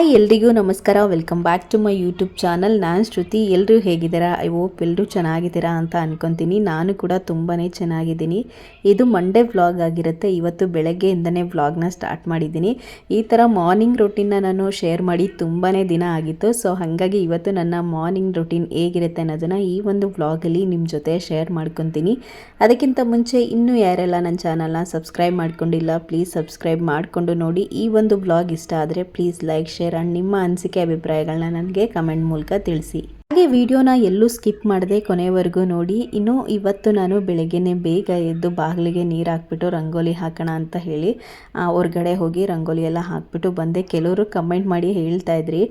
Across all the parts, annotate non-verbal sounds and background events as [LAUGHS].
Hi ಎಲ್ರಿಗೂ ನಮಸ್ಕಾರ. Welcome back to my YouTube channel ನಾನು ಶ್ರುತಿ. ಎಲ್ಲರೂ ಹೇಗಿದ್ದೀರಾ? ಐ ಹೋಪ್ ಎಲ್ಲರೂ ಚೆನ್ನಾಗಿದ್ದೀರಾ ಅಂತ ಅನ್ಕೊತೀನಿ. ನಾನು ಕೂಡ ತುಂಬಾ ಚೆನ್ನಾಗಿದ್ದೀನಿ. ಇದು ಮಂಡೇ ವ್ಲಾಗ್ ಆಗಿರುತ್ತೆ. ಇವತ್ತು ಬೆಳಗ್ಗೆಯಿಂದನೇ ವ್ಲಾಗ್ನ ಸ್ಟಾರ್ಟ್ ಮಾಡಿದ್ದೀನಿ. ಈ ಥರ ಮಾರ್ನಿಂಗ್ ರೊಟೀನ್ನ ನಾನು ಶೇರ್ ಮಾಡಿ ತುಂಬಾ ದಿನ ಆಗಿತ್ತು. ಸೊ ಹಾಗಾಗಿ ಇವತ್ತು ನನ್ನ ಮಾರ್ನಿಂಗ್ ರೊಟೀನ್ ಹೇಗಿರುತ್ತೆ ಅನ್ನೋದನ್ನು ಈ ಒಂದು ವ್ಲಾಗಲ್ಲಿ ನಿಮ್ಮ ಜೊತೆ ಶೇರ್ ಮಾಡ್ಕೊತೀನಿ. ಅದಕ್ಕಿಂತ ಮುಂಚೆ ಇನ್ನೂ ಯಾರೆಲ್ಲ ನನ್ನ ಚಾನಲ್ನ ಸಬ್ಸ್ಕ್ರೈಬ್ ಮಾಡ್ಕೊಂಡಿಲ್ಲ ಪ್ಲೀಸ್ ಸಬ್ಸ್ಕ್ರೈಬ್ ಮಾಡಿಕೊಂಡು ನೋಡಿ. ಈ ಒಂದು ವ್ಲಾಗ್ ಇಷ್ಟ ಆದರೆ ಪ್ಲೀಸ್ ಲೈಕ್ ಶೇರ್ ಆ್ಯಂಡ್ ನಿಮ್ಮ ಅನಿಸಿಕೆ ಅಭಿಪ್ರಾಯಗಳನ್ನ ನನಗೆ ಕಮೆಂಟ್ ಮೂಲಕ ತಿಳಿಸಿ. ಹಾಗೆ ವಿಡಿಯೋನ ಎಲ್ಲೂ ಸ್ಕಿಪ್ ಮಾಡದೆ ಕೊನೆವರೆಗೂ ನೋಡಿ. ಇನ್ನು ಇವತ್ತು ನಾನು ಬೆಳಗ್ಗೆನೆ ಬೇಗ ಎದ್ದು ಬಾಗಿಲಿಗೆ ನೀರು ಹಾಕ್ಬಿಟ್ಟು ರಂಗೋಲಿ ಹಾಕೋಣ ಅಂತ ಹೇಳಿ ಹೊರ್ಗಡೆ ಹೋಗಿ ರಂಗೋಲಿ ಎಲ್ಲ ಹಾಕ್ಬಿಟ್ಟು ಬಂದೆ. ಕೆಲವರು ಕಮೆಂಟ್ ಮಾಡಿ ಹೇಳ್ತಾ ಇದ್ರಿ,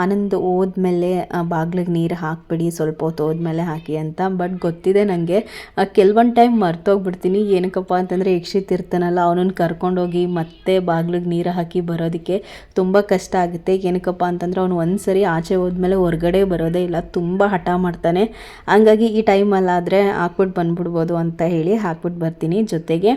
ಆನಂದ್ ಹೋದ್ಮೇಲೆ ಬಾಗಿಲಿಗೆ ನೀರು ಹಾಕ್ಬಿಡಿ, ಸ್ವಲ್ಪ ಹೊತ್ತು ಹೋದ್ಮೇಲೆ ಹಾಕಿ ಅಂತ. ಬಟ್ ಗೊತ್ತಿದೆ ನನಗೆ ಕೆಲವೊಂದು ಟೈಮ್ ಮರ್ತೋಗ್ಬಿಡ್ತೀನಿ. ಏನಕ್ಕಪ್ಪ ಅಂತಂದರೆ ಯಕ್ಷಿತ್ ಇರ್ತಾನಲ್ಲ, ಅವನನ್ನು ಕರ್ಕೊಂಡೋಗಿ ಮತ್ತೆ ಬಾಗಿಲಿಗೆ ನೀರು ಹಾಕಿ ಬರೋದಕ್ಕೆ ತುಂಬ ಕಷ್ಟ ಆಗುತ್ತೆ. ಏನಕ್ಕಪ್ಪ ಅಂತಂದ್ರೆ ಅವನು ಒಂದು ಸರಿ ಆಚೆ ಹೋದ್ಮೇಲೆ ಹೊರಗಡೆ ಬರೋದೇ ಇಲ್ಲ. ತುಂಬ ಹಠ ಮಾಡ್ತಾನೆ. ಹಂಗಾಗಿ ಈ ಟೈಮಲ್ಲಾದರೆ ಹಾಕ್ಬಿಟ್ಟು ಬಂದ್ಬಿಡ್ಬೋದು ಅಂತ ಹೇಳಿ ಹಾಕ್ಬಿಟ್ಟು ಬರ್ತೀನಿ. ಜೊತೆಗೆ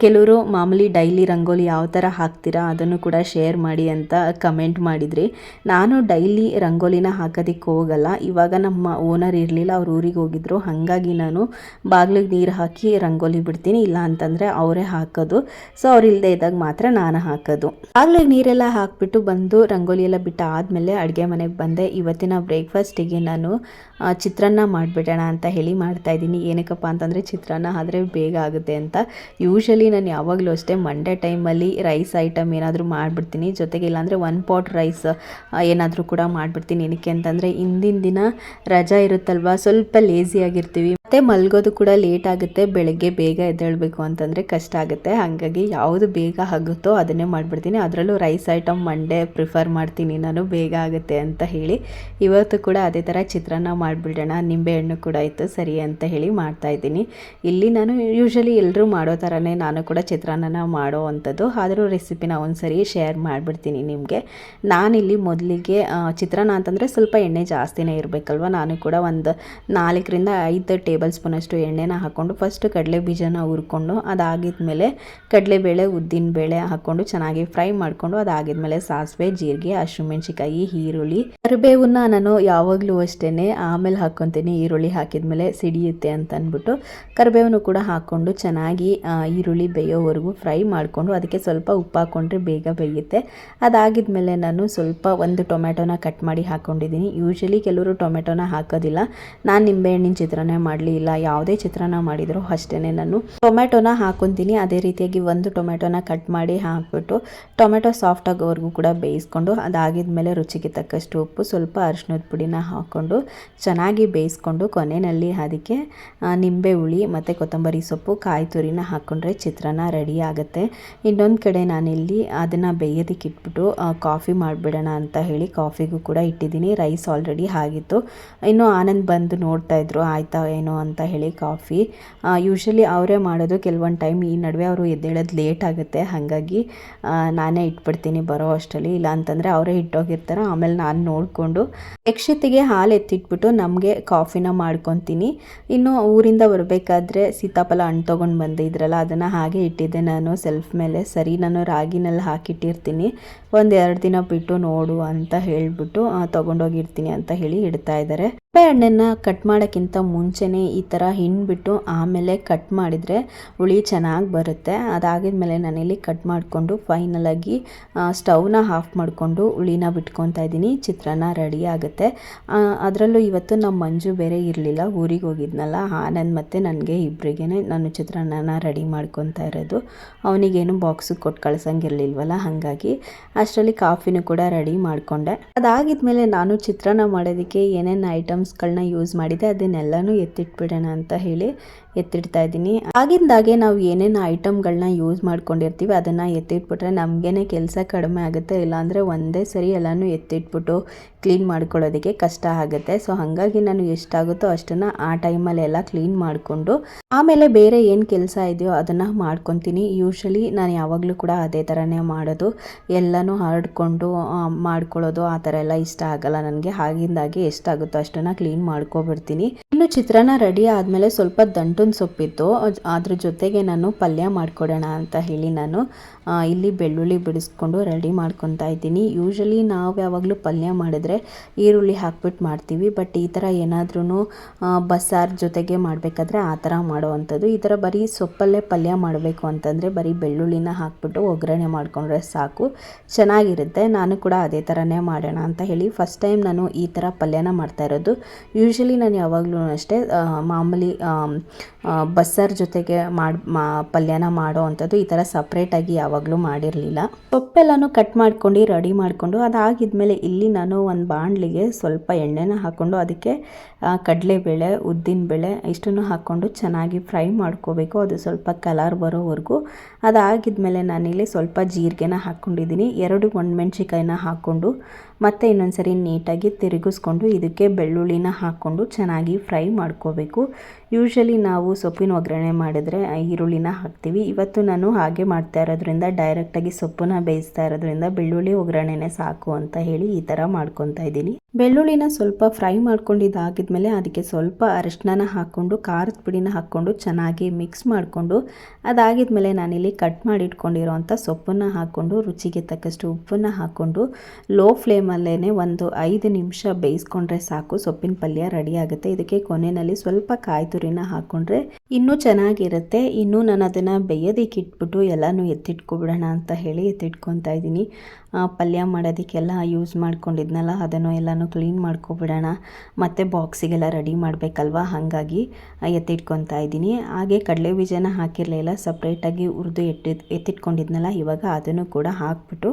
ಕೆಲವರು ಮಾಮೂಲಿ ಡೈಲಿ ರಂಗೋಲಿ ಯಾವ ಥರ ಹಾಕ್ತೀರಾ ಅದನ್ನು ಕೂಡ ಶೇರ್ ಮಾಡಿ ಅಂತ ಕಮೆಂಟ್ ಮಾಡಿದ್ರಿ. ನಾನು ಡೈಲಿ ರಂಗೋಲಿನ ಹಾಕೋದಕ್ಕೆ ಹೋಗಲ್ಲ. ಇವಾಗ ನಮ್ಮ ಓನರ್ ಇರಲಿಲ್ಲ, ಅವ್ರ ಊರಿಗೆ ಹೋಗಿದ್ರು. ಹಾಗಾಗಿ ನಾನು ಬಾಗಿಲಿಗೆ ನೀರು ಹಾಕಿ ರಂಗೋಲಿ ಬಿಡ್ತೀನಿ. ಇಲ್ಲ ಅಂತಂದರೆ ಅವರೇ ಹಾಕೋದು. ಸೊ, ಅವ್ರು ಇಲ್ಲದೆ ಇದ್ದಾಗ ಮಾತ್ರ ನಾನು ಹಾಕೋದು. ಬಾಗಿಲಿಗೆ ನೀರೆಲ್ಲ ಹಾಕ್ಬಿಟ್ಟು ಬಂದು ರಂಗೋಲಿ ಎಲ್ಲ ಬಿಟ್ಟು ಆದಮೇಲೆ ಅಡುಗೆ ಮನೆಗೆ ಬಂದೆ. ಇವತ್ತಿನ ಬ್ರೇಕ್ಫಾಸ್ಟಿಗೆ ನಾನು ಆ, ಚಿತ್ರಾನ್ನ ಮಾಡಿಬಿಡೋಣ ಅಂತ ಹೇಳಿ ಮಾಡ್ತಾ ಇದ್ದೀನಿ. ಏನಕ್ಕಪ್ಪ ಅಂತಂದರೆ ಚಿತ್ರಾನ್ನ ಆದರೆ ಬೇಗ ಆಗುತ್ತೆ ಅಂತ. ಯೂಶಲಿ ನಾನು ಯಾವಾಗಲೂ ಅಷ್ಟೇ ಮಂಡೇ ಟೈಮಲ್ಲಿ ರೈಸ್ ಐಟಮ್ ಏನಾದರೂ ಮಾಡಿಬಿಡ್ತೀನಿ. ಜೊತೆಗೆ ಇಲ್ಲಾಂದರೆ ಒನ್ ಪಾಟ್ ರೈಸ್ ಏನಾದರೂ ಕೂಡ ಮಾಡಿಬಿಡ್ತೀನಿ. ಏನಕ್ಕೆ ಅಂತಂದರೆ ಹಿಂದಿನ ದಿನ ರಜಾ ಇರುತ್ತಲ್ವ ಸ್ವಲ್ಪ ಲೇಸಿ ಆಗಿರ್ತೀವಿ. ಮತ್ತೆ ಮಲ್ಗೋದು ಕೂಡ ಲೇಟ್ ಆಗುತ್ತೆ ಬೆಳಗ್ಗೆ ಬೇಗ ಎದ್ದೇಳಬೇಕು ಅಂತಂದರೆ ಕಷ್ಟ ಆಗುತ್ತೆ. ಹಾಗಾಗಿ ಯಾವುದು ಬೇಗ ಆಗುತ್ತೋ ಅದನ್ನೇ ಮಾಡಿಬಿಡ್ತೀನಿ. ಅದರಲ್ಲೂ ರೈಸ್ ಐಟಮ್ ಮಂಡೇ ಪ್ರಿಫರ್ ಮಾಡ್ತೀನಿ ನಾನು ಬೇಗ ಆಗುತ್ತೆ ಅಂತ ಹೇಳಿ. ಇವತ್ತು ಕೂಡ ಅದೇ ಥರ ಚಿತ್ರಾನ್ನ ಮಾಡಿಬಿಡೋಣ ನಿಂಬೆಹಣ್ಣು ಕೂಡ ಇತ್ತು ಸರಿ ಅಂತ ಹೇಳಿ ಮಾಡ್ತಾ ಇದ್ದೀನಿ. ಇಲ್ಲಿ ನಾನು ಯೂಶಲಿ ಎಲ್ಲರೂ ಮಾಡೋ ಥರನೇ ನಾನು ಕೂಡ ಚಿತ್ರಾನ್ನ ಮಾಡೋ ಅಂಥದ್ದು. ಆದರೂ ರೆಸಿಪಿನ ಒಂದು ಸರಿ ಶೇರ್ ಮಾಡಿಬಿಡ್ತೀನಿ ನಿಮಗೆ. ನಾನಿಲ್ಲಿ ಮೊದಲಿಗೆ ಚಿತ್ರಾನ್ನ ಅಂತಂದರೆ ಸ್ವಲ್ಪ ಎಣ್ಣೆ ಜಾಸ್ತಿನೇ ಇರಬೇಕಲ್ವ? ನಾನು ಕೂಡ ಒಂದು ನಾಲ್ಕರಿಂದ ಐದು ಟೇಬಲ್ ಸ್ಪೂನಷ್ಟು ಎಣ್ಣೆನ ಹಾಕ್ಕೊಂಡು ಫಸ್ಟ್ ಕಡಲೆ ಬೀಜನ ಹುರ್ಕೊಂಡು ಅದಾಗಿದ್ಮೇಲೆ ಕಡಲೆಬೇಳೆ, ಉದ್ದಿನಬೇಳೆ ಹಾಕ್ಕೊಂಡು ಚೆನ್ನಾಗಿ ಫ್ರೈ ಮಾಡಿಕೊಂಡು ಅದಾಗಿದ್ಮೇಲೆ ಸಾಸಿವೆ, ಜೀರಿಗೆ ಹಸಿಮೆಣ್ಸಿಕಾಯಿ ಈರುಳ್ಳಿ, ಕರಿಬೇವನ್ನ ನಾನು ಯಾವಾಗಲೂ ಅಷ್ಟೇ ಆಮೇಲೆ ಹಾಕ್ಕೊತೀನಿ ಈರುಳ್ಳಿ ಹಾಕಿದ್ಮೇಲೆ ಸಿಡಿಯುತ್ತೆ ಅಂತ ಅಂದ್ಬಿಟ್ಟು ಕರಿಬೇವನ್ನು ಕೂಡ ಹಾಕ್ಕೊಂಡು ಚೆನ್ನಾಗಿ ಈರುಳ್ಳಿ ಬೇಯೋವರೆಗೂ ಫ್ರೈ ಮಾಡಿಕೊಂಡು ಅದಕ್ಕೆ ಸ್ವಲ್ಪ ಉಪ್ಪು ಹಾಕ್ಕೊಂಡ್ರೆ ಬೇಗ ಬೇಯುತ್ತೆ. ಅದಾಗಿದ್ಮೇಲೆ ನಾನು ಸ್ವಲ್ಪ ಒಂದು ಟೊಮೆಟೊನ ಕಟ್ ಮಾಡಿ ಹಾಕ್ಕೊಂಡಿದ್ದೀನಿ ಯೂಶ್ವಲಿ ಕೆಲವರು ಟೊಮೆಟೊನ ಹಾಕೋದಿಲ್ಲ. ನಾನು ನಿಂಬೆಹಣ್ಣಿನ ಚಿತ್ರಾನ್ನ ಮಾಡಲಿ ಇಲ್ಲ, ಯಾವುದೇ ಚಿತ್ರಾನ್ನ ಮಾಡಿದರೂ ಅಷ್ಟೇ ನಾನು. ಟೊಮೆಟೊನ ಹಾಕ್ಕೊತೀನಿ ಅದೇ ರೀತಿಯಾಗಿ ಒಂದು ಟೊಮೆಟೊನ ಕಟ್ ಮಾಡಿ ಹಾಕ್ಬಿಟ್ಟು ಟೊಮೆಟೊ ಸಾಫ್ಟ್ ಆಗೋವರೆಗೂ ಕೂಡ ಬೇಯಿಸ್ಕೊಂಡು ಅದಾಗಿದ್ಮೇಲೆ ರುಚಿಗೆ ತಕ್ಕಷ್ಟು ಉಪ್ಪು, ಸ್ವಲ್ಪ ಅರಿಶಿನದ ಪುಡಿನ ಹಾಕ್ಕೊಂಡು ಚೆನ್ನಾಗಿ ಬೇಯಿಸ್ಕೊಂಡು ಕೊನೆಯಲ್ಲಿ ಅದಕ್ಕೆ ನಿಂಬೆ ಹುಳಿ ಮತ್ತು ಕೊತ್ತಂಬರಿ ಸೊಪ್ಪು, ಕಾಯಿ ತುರಿನ ಹಾಕ್ಕೊಂಡ್ರೆ ಚಿತ್ರಾನ್ನ ರೆಡಿ ಆಗುತ್ತೆ. ಇನ್ನೊಂದು ಕಡೆ ನಾನಿಲ್ಲಿ ಅದನ್ನು ಬೇಯೋದಕ್ಕೆ ಇಟ್ಬಿಟ್ಟು ಕಾಫಿ ಮಾಡಿಬಿಡೋಣ ಅಂತ ಹೇಳಿ ಕಾಫಿಗೂ ಕೂಡ ಇಟ್ಟಿದ್ದೀನಿ. ರೈಸ್ ಆಲ್ರೆಡಿ ಆಗಿತ್ತು. ಇನ್ನು ಆನಂದ್ ಬಂದು ನೋಡ್ತಾ ಇದ್ರು, ಆಯ್ತಾ, ಏನೋ ಅಂತ ಹೇಳಿ ಕಾಫಿ. ಯೂಶ್ವಲಿ ಅವರೇ ಮಾಡೋದು, ಕೆಲವೊಂದು ಟೈಮ್ ಈ ನಡುವೆ ಅವರು ಎದ್ದೇಳೋದು ಲೇಟ್ ಆಗುತ್ತೆ. ಹಾಗಾಗಿ ನಾನೇ ಇಟ್ಬಿಡ್ತೀನಿ, ಬರೋ ಅಷ್ಟರಲ್ಲಿ. ಇಲ್ಲ ಅಂತಂದರೆ ಅವರೇ ಇಟ್ಟೋಗಿರ್ತಾರೆ. ಆಮೇಲೆ ನಾನು ನೋಡಿಕೊಂಡು, ಯಕ್ಷಿತಿಗೆ ಹಾಲು ಎತ್ತಿಟ್ಬಿಟ್ಟು ನಮಗೆ ಕಾಫಿನ ಮಾಡ್ಕೊತೀನಿ. ಇನ್ನು ಊರಿಂದ ಬರಬೇಕಾದ್ರೆ ಸೀತಾಫಲ ಹಣ್ಣು ತೊಗೊಂಡು ಬಂದಿದ್ರಲ್ಲ, ಅದನ್ನು ಹಾಗೆ ಇಟ್ಟಿದ್ದೆ ನಾನು ಸೆಲ್ಫ್ ಮೇಲೆ. ಸರಿ, ನಾನು ರಾಗಿನಲ್ಲಿ ಹಾಕಿಟ್ಟಿರ್ತೀನಿ. ಒಂದು ಎರಡು ದಿನ ಬಿಟ್ಟು ನೋಡು ಅಂತ ಹೇಳಿಬಿಟ್ಟು ತೊಗೊಂಡೋಗಿರ್ತೀನಿ ಅಂತ ಹೇಳಿ ಇಡ್ತಾ ಇದ್ದಾರೆ ನಿಂಬೆ ಹಣ್ಣನ್ನು ಕಟ್ ಮಾಡೋಕ್ಕಿಂತ ಮುಂಚೆನೇ ಈ ಥರ ಹಿಂಡ್ಬಿಟ್ಟು ಆಮೇಲೆ ಕಟ್ ಮಾಡಿದರೆ ಹುಳಿ ಚೆನ್ನಾಗಿ ಬರುತ್ತೆ. ಅದಾಗಿದ್ಮೇಲೆ ನಾನಿಲ್ಲಿ ಕಟ್ ಮಾಡಿಕೊಂಡು ಫೈನಲಾಗಿ ಸ್ಟವ್ನ ಆಫ್ ಮಾಡಿಕೊಂಡು ಹುಳಿನ ಬಿಟ್ಕೊತಾ ಇದ್ದೀನಿ. ಚಿತ್ರಾನ್ನ ರೆಡಿ ಆಗುತ್ತೆ. ಅದರಲ್ಲೂ ಇವತ್ತು ನಮ್ಮ ಮಂಜು ಬೇರೆ ಇರಲಿಲ್ಲ, ಊರಿಗೆ ಹೋಗಿದ್ನಲ್ಲ. ಆನಂದ್ ಮತ್ತು ನನಗೆ ಇಬ್ಬರಿಗೇ ನಾನು ಚಿತ್ರಾನ್ನನ ರೆಡಿ ಮಾಡ್ಕೊತಾ ಇರೋದು. ಅವನಿಗೇನು ಬಾಕ್ಸಿಗೆ ಕೊಟ್ಟು ಕಳ್ಸಂಗಿರ್ಲಿಲ್ವಲ್ಲ, ಹಾಗಾಗಿ ಅಷ್ಟರಲ್ಲಿ ಕಾಫಿನೂ ಕೂಡ ರೆಡಿ ಮಾಡಿಕೊಂಡೆ. ಅದಾಗಿದ್ಮೇಲೆ ನಾನು ಚಿತ್ರಾನ್ನ ಮಾಡೋದಕ್ಕೆ ಏನೇನು ಐಟಮ್ಸ್ಗಳನ್ನ ಯೂಸ್ ಮಾಡಿದೆ, ಅದನ್ನೆಲ್ಲನೂ ಎತ್ತಿಟ್ಬಿಡೋಣ ಅಂತ ಹೇಳಿ ಎತ್ತಿಡ್ತಾ ಇದ್ದೀನಿ. ಆಗಿಂದಾಗೆ ನಾವು ಏನೇನು ಐಟಮ್ಗಳನ್ನ ಯೂಸ್ ಮಾಡ್ಕೊಂಡಿರ್ತೀವಿ ಅದನ್ನು ಎತ್ತಿಟ್ಬಿಟ್ರೆ ನಮಗೇನೆ ಕೆಲಸ ಕಡಿಮೆ ಆಗುತ್ತೆ. ಇಲ್ಲಾಂದರೆ ಒಂದೇ ಸರಿ ಎಲ್ಲನೂ ಎತ್ತಿಟ್ಬಿಟ್ಟು ಕ್ಲೀನ್ ಮಾಡ್ಕೊಳ್ಳೋದಕ್ಕೆ ಕಷ್ಟ ಆಗುತ್ತೆ. ಸೊ ಹಾಗಾಗಿ ನಾನು ಎಷ್ಟಾಗುತ್ತೋ ಅಷ್ಟನ್ನು ಆ ಟೈಮಲ್ಲಿ ಎಲ್ಲ ಕ್ಲೀನ್ ಮಾಡಿಕೊಂಡು, ಆಮೇಲೆ ಬೇರೆ ಏನು ಕೆಲಸ ಇದೆಯೋ ಅದನ್ನು ಮಾಡ್ಕೊತೀನಿ. ಯೂಶಲಿ ನಾನು ಯಾವಾಗಲೂ ಕೂಡ ಅದೇ ಥರನೇ ಮಾಡೋದು. ಎಲ್ಲನೂ ಹರಡ್ಕೊಂಡು ಮಾಡ್ಕೊಳ್ಳೋದು ಆ ಥರ ಎಲ್ಲ ಇಷ್ಟ ಆಗಲ್ಲ ನನಗೆ. ಹಾಗಿಂದಾಗಿ ಎಷ್ಟಾಗುತ್ತೋ ಅಷ್ಟನ್ನು ಕ್ಲೀನ್ ಮಾಡ್ಕೊಬಿಡ್ತೀನಿ. ಇನ್ನು ಚಿತ್ರಾನ್ನ ರೆಡಿ ಆದಮೇಲೆ ಸ್ವಲ್ಪ ದಂಟುನ ಸೊಪ್ಪಿತ್ತು. ಅದ್- ಅದ್ರ ಜೊತೆಗೆ ನಾನು ಪಲ್ಯ ಮಾಡಿಕೊಡೋಣ ಅಂತ ಹೇಳಿ ನಾನು ಇಲ್ಲಿ ಬೆಳ್ಳುಳ್ಳಿ ಬಿಡಿಸ್ಕೊಂಡು ರೆಡಿ ಮಾಡ್ಕೊತಾ ಇದ್ದೀನಿ. ಯೂಶಲಿ ನಾವು ಯಾವಾಗಲೂ ಪಲ್ಯ ಮಾಡಿದ್ರೆ ಈರುಳ್ಳಿ ಹಾಕ್ಬಿಟ್ಟು ಮಾಡ್ತೀವಿ. ಬಟ್ ಈ ಥರ ಏನಾದ್ರೂ ಬಸ್ಸಾರು ಜೊತೆಗೆ ಮಾಡಬೇಕಾದ್ರೆ ಆ ಥರ ಮಾಡುವಂಥದ್ದು. ಈ ಥರ ಬರೀ ಸೊಪ್ಪಲ್ಲೇ ಪಲ್ಯ ಮಾಡಬೇಕು ಅಂತಂದರೆ ಬರೀ ಬೆಳ್ಳುಳ್ಳಿನ ಹಾಕ್ಬಿಟ್ಟು ಒಗ್ಗರಣೆ ಮಾಡಿಕೊಂಡ್ರೆ ಸಾಕು. ಚೆನ್ನಾಗಿರುತ್ತೆ. ನಾನು ಕೂಡ ಅದೇ ಥರನೇ ಮಾಡೋಣ ಅಂತ ಹೇಳಿ ಫಸ್ಟ್ ಟೈಮ್ ನಾನು ಈ ಥರ ಪಲ್ಯನ ಮಾಡ್ತಾ ಇರೋದು. ಯೂಶಲಿ ನಾನು ಯಾವಾಗಲೂ ಅಷ್ಟೇ ಮಾಮೂಲಿ ಬಸ್ಸಾರು ಜೊತೆಗೆ ಮಾಡಿ, ಮಾ, ಪಲ್ಯನ ಮಾಡೋ ಅಂಥದ್ದು ಈ ಥರ ಸಪ್ರೇಟಾಗಿ ಯಾವಾಗಲೂ ಮಾಡಿರಲಿಲ್ಲ. ಸೊಪ್ಪೆಲ್ಲನೂ ಕಟ್ ಮಾಡ್ಕೊಂಡು ರೆಡಿ ಮಾಡಿಕೊಂಡು, ಅದಾಗಿದ್ಮೇಲೆ ಇಲ್ಲಿ ನಾನು ಒಂದು ಬಾಣಲಿಗೆ ಸ್ವಲ್ಪ ಎಣ್ಣೆನ ಹಾಕ್ಕೊಂಡು ಅದಕ್ಕೆ ಕಡಲೆಬೇಳೆ, ಉದ್ದಿನಬೇಳೆ ಇಷ್ಟನ್ನು ಹಾಕ್ಕೊಂಡು ಚೆನ್ನಾಗಿ ಫ್ರೈ ಮಾಡ್ಕೋಬೇಕು. ಅದು ಸ್ವಲ್ಪ ಕಲರ್ ಬರೋವರೆಗೂ. ಅದಾಗಿದ್ಮೇಲೆ ನಾನಿಲ್ಲಿ ಸ್ವಲ್ಪ ಜೀರಿಗೆನ ಹಾಕ್ಕೊಂಡಿದ್ದೀನಿ ಎರಡು ಒಣಮೆಣ್ಸಿಕಾಯಿನ ಹಾಕ್ಕೊಂಡು ಮತ್ತೆ ಇನ್ನೊಂದು ಸರಿ ನೀಟಾಗಿ ತಿರುಗಿಸ್ಕೊಂಡು ಇದಕ್ಕೆ ಬೆಳ್ಳುಳ್ಳಿನ ಹಾಕ್ಕೊಂಡು ಚೆನ್ನಾಗಿ ಫ್ರೈ ಮಾಡ್ಕೋಬೇಕು. ಯೂಶಲಿ ನಾವು ಸೊಪ್ಪಿನ ಒಗ್ಗರಣೆ ಮಾಡಿದ್ರೆ ಈರುಳ್ಳಿನ ಹಾಕ್ತೀವಿ. ಇವತ್ತು ನಾನು ಹಾಗೆ ಮಾಡ್ತಾ ಇರೋದ್ರಿಂದ ಡೈರೆಕ್ಟಾಗಿ ಸೊಪ್ಪನ್ನ ಬೇಯಿಸ್ತಾ ಇರೋದ್ರಿಂದ ಬೆಳ್ಳುಳ್ಳಿ ಒಗ್ಗರಣೆನೇ ಸಾಕು ಅಂತ ಹೇಳಿ ಈ ಥರ ಮಾಡ್ಕೊತಾ ಇದ್ದೀನಿ. ಬೆಳ್ಳುಳ್ಳಿನ ಸ್ವಲ್ಪ ಫ್ರೈ ಮಾಡ್ಕೊಂಡಿದ್ದಾಗಿದ್ಮೇಲೆ ಅದಕ್ಕೆ ಸ್ವಲ್ಪ ಅರಿಶಿನ ಹಾಕ್ಕೊಂಡು, ಖಾರದ ಪುಡಿನ ಹಾಕ್ಕೊಂಡು ಚೆನ್ನಾಗಿ ಮಿಕ್ಸ್ ಮಾಡಿಕೊಂಡು, ಅದಾಗಿದ್ಮೇಲೆ ನಾನಿಲ್ಲಿ ಕಟ್ ಮಾಡಿ ಇಟ್ಕೊಂಡಿರೋಂಥ ಸೊಪ್ಪನ್ನು ಹಾಕ್ಕೊಂಡು, ರುಚಿಗೆ ತಕ್ಕಷ್ಟು ಉಪ್ಪನ್ನು ಹಾಕ್ಕೊಂಡು ಲೋ ಫ್ಲೇಮಲ್ಲೇ ಒಂದು ಐದು ನಿಮಿಷ ಬೇಯಿಸ್ಕೊಂಡ್ರೆ ಸಾಕು. ಸೊಪ್ಪಿನ ಪಲ್ಯ ರೆಡಿ ಆಗುತ್ತೆ. ಇದಕ್ಕೆ ಕೊನೆಯಲ್ಲಿ ಸ್ವಲ್ಪ ಕಾಯಿ ತುರಿನ ಹಾಕ್ಕೊಂಡ್ರೆ ಇನ್ನೂ ಚೆನ್ನಾಗಿರುತ್ತೆ. ಇನ್ನೂ ನಾನು ಅದನ್ನು ಬೇಯೋದಕ್ಕೆ ಇಟ್ಬಿಟ್ಟು ಎಲ್ಲನೂ ಎತ್ತಿಟ್ಕೊಬಿಡೋಣ ಅಂತ ಹೇಳಿ ಎತ್ತಿಟ್ಕೊತಾ ಇದ್ದೀನಿ. ಪಲ್ಯ ಮಾಡೋದಕ್ಕೆಲ್ಲ ಯೂಸ್ ಮಾಡ್ಕೊಂಡಿದ್ನಲ್ಲ, ಅದನ್ನು ಎಲ್ಲನೂ ಕ್ಲೀನ್ ಮಾಡ್ಕೊಬಿಡೋಣ. ಮತ್ತು ಬಾಕ್ಸಿಗೆಲ್ಲ ರೆಡಿ ಮಾಡಬೇಕಲ್ವ? ಹಾಗಾಗಿ ಎತ್ತಿಟ್ಕೊತಾ ಇದ್ದೀನಿ. ಹಾಗೆ ಕಡಲೆ ಬೀಜನ ಹಾಕಿರಲಿಲ್ಲ ಸಪ್ರೇಟಾಗಿ ಹುರಿದು ಎಟ್ಟಿ ಎತ್ತಿಟ್ಕೊಂಡಿದ್ನಲ್ಲ, ಇವಾಗ ಅದನ್ನು ಕೂಡ ಹಾಕ್ಬಿಟ್ಟು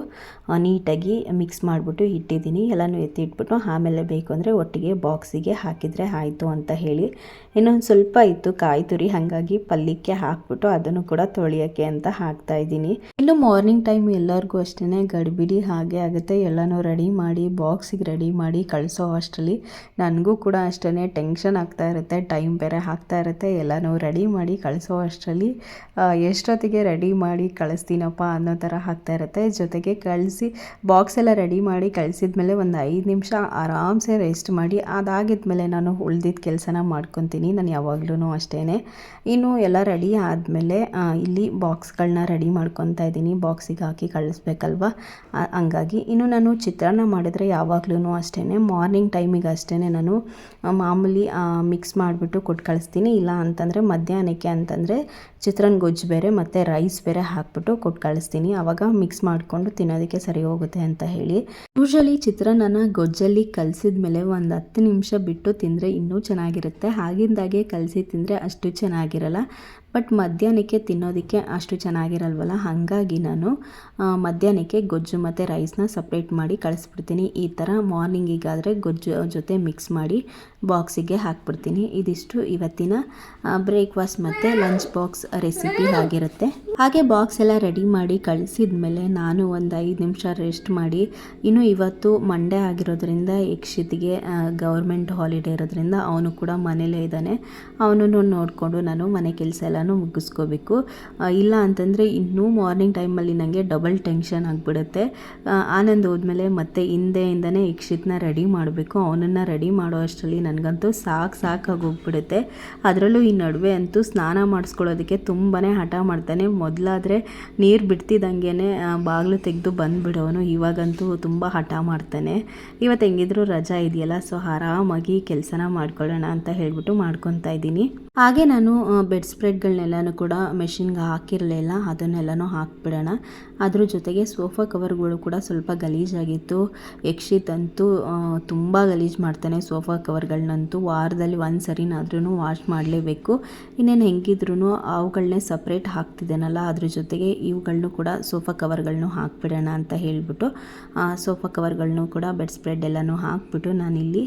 ನೀಟಾಗಿ ಮಿಕ್ಸ್ ಮಾಡಿಬಿಟ್ಟು ಇಟ್ಟಿದ್ದೀನಿ. ಎಲ್ಲನೂ ಎತ್ತಿಟ್ಬಿಟ್ಟು ಆಮೇಲೆ ಬೇಕು ಅಂದರೆ ಒಟ್ಟಿಗೆ ಬಾಕ್ಸಿಗೆ ಹಾಕಿದರೆ ಆಯಿತು ಅಂತ ಹೇಳಿ. ಇನ್ನೊಂದು ಸ್ವಲ್ಪ ಇತ್ತು ಕಾಯಿ ತುರಿ ಹಾಗಾಗಿ ಪಲ್ಯಕ್ಕೆ ಹಾಕ್ಬಿಟ್ಟು ಅದನ್ನು ಕೂಡ ತೊಳೆಯೋಕ್ಕೆ ಅಂತ ಹಾಕ್ತಾ ಇದ್ದೀನಿ. ಇನ್ನು ಮಾರ್ನಿಂಗ್ ಟೈಮ್ ಎಲ್ಲರಿಗೂ ಅಷ್ಟೇ ಗಡಿಬಿಡಿ ಹಾಗೆ ಆಗುತ್ತೆ. ಎಲ್ಲನೂ ರೆಡಿ ಮಾಡಿ ಬಾಕ್ಸಿಗೆ ರೆಡಿ ಮಾಡಿ ಕಳಿಸೋ ಅಷ್ಟರಲ್ಲಿ ನನಗೂ ಕೂಡ ಅಷ್ಟೇ ಟೆನ್ಷನ್ ಆಗ್ತಾ ಇರುತ್ತೆ ಟೈಮ್ ಬೇರೆ ಹಾಕ್ತಾ ಇರುತ್ತೆ. ಎಲ್ಲನೂ ರೆಡಿ ಮಾಡಿ ಕಳಿಸೋ ಅಷ್ಟರಲ್ಲಿ ಎಷ್ಟೊತ್ತಿಗೆ ರೆಡಿ ಮಾಡಿ ಕಳಿಸ್ತೀನಪ್ಪ ಅನ್ನೋ ಥರ ಆಗ್ತಾ ಇರುತ್ತೆ. ಜೊತೆಗೆ ಕಳಿಸಿ ಬಾಕ್ಸ್ ಎಲ್ಲ ರೆಡಿ ಮಾಡಿ ಕಳಿಸಿದ್ಮೇಲೆ ಒಂದು ಐದು ನಿಮಿಷ ಆರಾಮ್ಸೆ ರೆಸ್ಟ್ ಮಾಡಿ, ಅದಾಗಿದ್ಮೇಲೆ ನಾನು ಉಳ್ದಿದ್ದ ಕೆಲಸನ ಮಾಡ್ಕೊತೀನಿ. ನಾನು ಯಾವಾಗಲೂ ಅಷ್ಟೇ ಇನ್ನು ಎಲ್ಲ ರೆಡಿ ಆದಮೇಲೆ ಇಲ್ಲಿ ಬಾಕ್ಸ್ಗಳನ್ನ ರೆಡಿ ಮಾಡ್ಕೊತಾ ಇದ್ದೀನಿ. ಬಾಕ್ಸಿಗೆ ಹಾಕಿ ಕಳಿಸ್ಬೇಕಲ್ವ? ಹಂಗಾಗಿ ಇನ್ನು ನಾನು ಚಿತ್ರಾನ್ನ ಮಾಡಿದರೆ ಯಾವಾಗ್ಲೂ ಅಷ್ಟೇ ಮಾರ್ನಿಂಗ್ ಟೈಮಿಗೆ ಅಷ್ಟೇ ನಾನು ಮಾಮೂಲಿ ಮಿಕ್ಸ್ ಮಾಡಿಬಿಟ್ಟು ಕೊಟ್ಟು ಕಳಿಸ್ತೀನಿ. ಇಲ್ಲ ಅಂತಂದರೆ ಮಧ್ಯಾಹ್ನಕ್ಕೆ ಅಂತಂದರೆ ಚಿತ್ರಾನ್ನ ಗೊಜ್ಜು ಬೇರೆ ಮತ್ತು ರೈಸ್ ಬೇರೆ ಹಾಕ್ಬಿಟ್ಟು ಕೊಟ್ಟು ಕಳಿಸ್ತೀನಿ. ಆವಾಗ ಮಿಕ್ಸ್ ಮಾಡಿಕೊಂಡು ತಿನ್ನೋದಕ್ಕೆ ಸರಿ ಹೋಗುತ್ತೆ ಅಂತ ಹೇಳಿ. ಯೂಶಲಿ ಚಿತ್ರಾನ್ನನ ಗೊಜ್ಜಲ್ಲಿ ಕಲಸಿದ ಮೇಲೆ ಒಂದು ಹತ್ತು ನಿಮಿಷ ಬಿಟ್ಟು ತಿಂದರೆ ಇನ್ನೂ ಚೆನ್ನಾಗಿರುತ್ತೆ. ಆಗಿಂದಾಗೆ ಕಲಸಿ ತಿಂದರೆ ಅಷ್ಟು ಚೆನ್ನಾಗಿರಲ್ಲ. ಬಟ್ ಮಧ್ಯಾಹ್ನಕ್ಕೆ ತಿನ್ನೋದಕ್ಕೆ ಅಷ್ಟು ಚೆನ್ನಾಗಿರಲ್ವಲ್ಲ? ಹಾಗಾಗಿ ನಾನು ಮಧ್ಯಾಹ್ನಕ್ಕೆ ಗೊಜ್ಜು ಮತ್ತು ರೈಸ್ನ ಸಪ್ರೇಟ್ ಮಾಡಿ ಕಳಿಸ್ಬಿಡ್ತೀನಿ. ಈ ಥರ ಮಾರ್ನಿಂಗಿಗಾದರೆ ಗೊಜ್ಜು ಜೊತೆ ಮಿಕ್ಸ್ ಮಾಡಿ ಬಾಕ್ಸಿಗೆ ಹಾಕ್ಬಿಡ್ತೀನಿ. ಇದಿಷ್ಟು ಇವತ್ತಿನ ಬ್ರೇಕ್ಫಾಸ್ಟ್ ಮತ್ತು ಲಂಚ್ ಬಾಕ್ಸ್ ರೆಸಿಪಿ ಆಗಿರುತ್ತೆ. ಹಾಗೆ ಬಾಕ್ಸ್ ಎಲ್ಲ ರೆಡಿ ಮಾಡಿ ಕಳಿಸಿದ ಮೇಲೆ ನಾನು ಒಂದು ಐದು ನಿಮಿಷ ರೆಸ್ಟ್ ಮಾಡಿ, ಇನ್ನು ಇವತ್ತು ಮಂಡೇ ಆಗಿರೋದ್ರಿಂದ ಯಕ್ಷಿತ್ಗೆ ಗೌರ್ಮೆಂಟ್ ಹಾಲಿಡೇ ಇರೋದ್ರಿಂದ ಅವನು ಕೂಡ ಮನೇಲೇ ಇದ್ದಾನೆ. ಅವನನ್ನು ನೋಡಿಕೊಂಡು ನಾನು ಮನೆ ಕೆಲಸ ಎಲ್ಲನೂ ಮುಗಿಸ್ಕೋಬೇಕು. ಇಲ್ಲ ಅಂತಂದರೆ ಇನ್ನೂ ಮಾರ್ನಿಂಗ್ ಟೈಮಲ್ಲಿ ನನಗೆ ಡಬಲ್ ಟೆನ್ಷನ್ ಆಗಿಬಿಡುತ್ತೆ. ಆನಂದ್ ಹೋದ್ಮೇಲೆ ಮತ್ತೆ ಹಿಂದೆಯಿಂದನೇ ಇಕ್ಷಿತ್ನ ರೆಡಿ ಮಾಡಬೇಕು. ಅವನನ್ನು ರೆಡಿ ಮಾಡೋ ಅಷ್ಟರಲ್ಲಿ ನನಗಂತೂ ಸಾಕು ಸಾಕಾಗಿ ಹೋಗ್ಬಿಡುತ್ತೆ. ಅದರಲ್ಲೂ ಈ ನಡುವೆ ಅಂತೂ ಸ್ನಾನ ಮಾಡಿಸ್ಕೊಳ್ಳೋದಕ್ಕೆ ತುಂಬಾ ಹಠ ಮಾಡ್ತಾನೆ. ಮೊದಲಾದರೆ ನೀರು ಬಿಡ್ತಿದ್ದಂಗೆ ಬಾಗಿಲು ತೆಗೆದು ಬಂದುಬಿಡೋನು. ಇವಾಗಂತೂ ತುಂಬ ಹಠ ಮಾಡ್ತಾನೆ. ಇವತ್ತು ಹೆಂಗಿದ್ರು ರಜಾ ಇದೆಯಲ್ಲ, ಸೊ ಆರಾಮಾಗಿ ಕೆಲಸನ ಮಾಡ್ಕೊಳ್ಳೋಣ ಅಂತ ಹೇಳ್ಬಿಟ್ಟು ಮಾಡ್ಕೊತಾ ಇದ್ದೀನಿ. ಹಾಗೆ ನಾನು ಬೆಡ್ ಸ್ಪ್ರೆಡ್ಗಳನ್ನೆಲ್ಲನೂ ಕೂಡ ಮೆಷಿನ್ಗೆ ಹಾಕಿರಲಿಲ್ಲ ಅದನ್ನೆಲ್ಲನೂ ಹಾಕ್ಬಿಡೋಣ. ಅದ್ರ ಜೊತೆಗೆ ಸೋಫಾ ಕವರ್ಗಳು ಕೂಡ ಸ್ವಲ್ಪ ಗಲೀಜಾಗಿತ್ತು. ಯಕ್ಷಿತ್ ಅಂತೂ ತುಂಬ ಗಲೀಜು ಮಾಡ್ತಾನೆ ಸೋಫಾ ಕವರ್ಗಳನ್ನಂತೂ. ವಾರದಲ್ಲಿ ಒಂದು ಸರಿನಾದ್ರೂ ವಾಶ್ ಮಾಡಲೇಬೇಕು. ಇನ್ನೇನು ಹೆಂಗಿದ್ರು ಅವುಗಳನ್ನೇ ಸಪ್ರೇಟ್ ಹಾಕ್ತಿದ್ದೇನಲ್ಲ, ಅದ್ರ ಜೊತೆಗೆ ಇವುಗಳನ್ನೂ ಕೂಡ ಸೋಫಾ ಕವರ್ಗಳನ್ನೂ ಹಾಕ್ಬಿಡೋಣ ಅಂತ ಹೇಳಿಬಿಟ್ಟು ಸೋಫಾ ಕವರ್ಗಳನ್ನೂ ಕೂಡ ಬೆಡ್ ಸ್ಪ್ರೆಡ್ ಎಲ್ಲನೂ ಹಾಕ್ಬಿಟ್ಟು ನಾನಿಲ್ಲಿ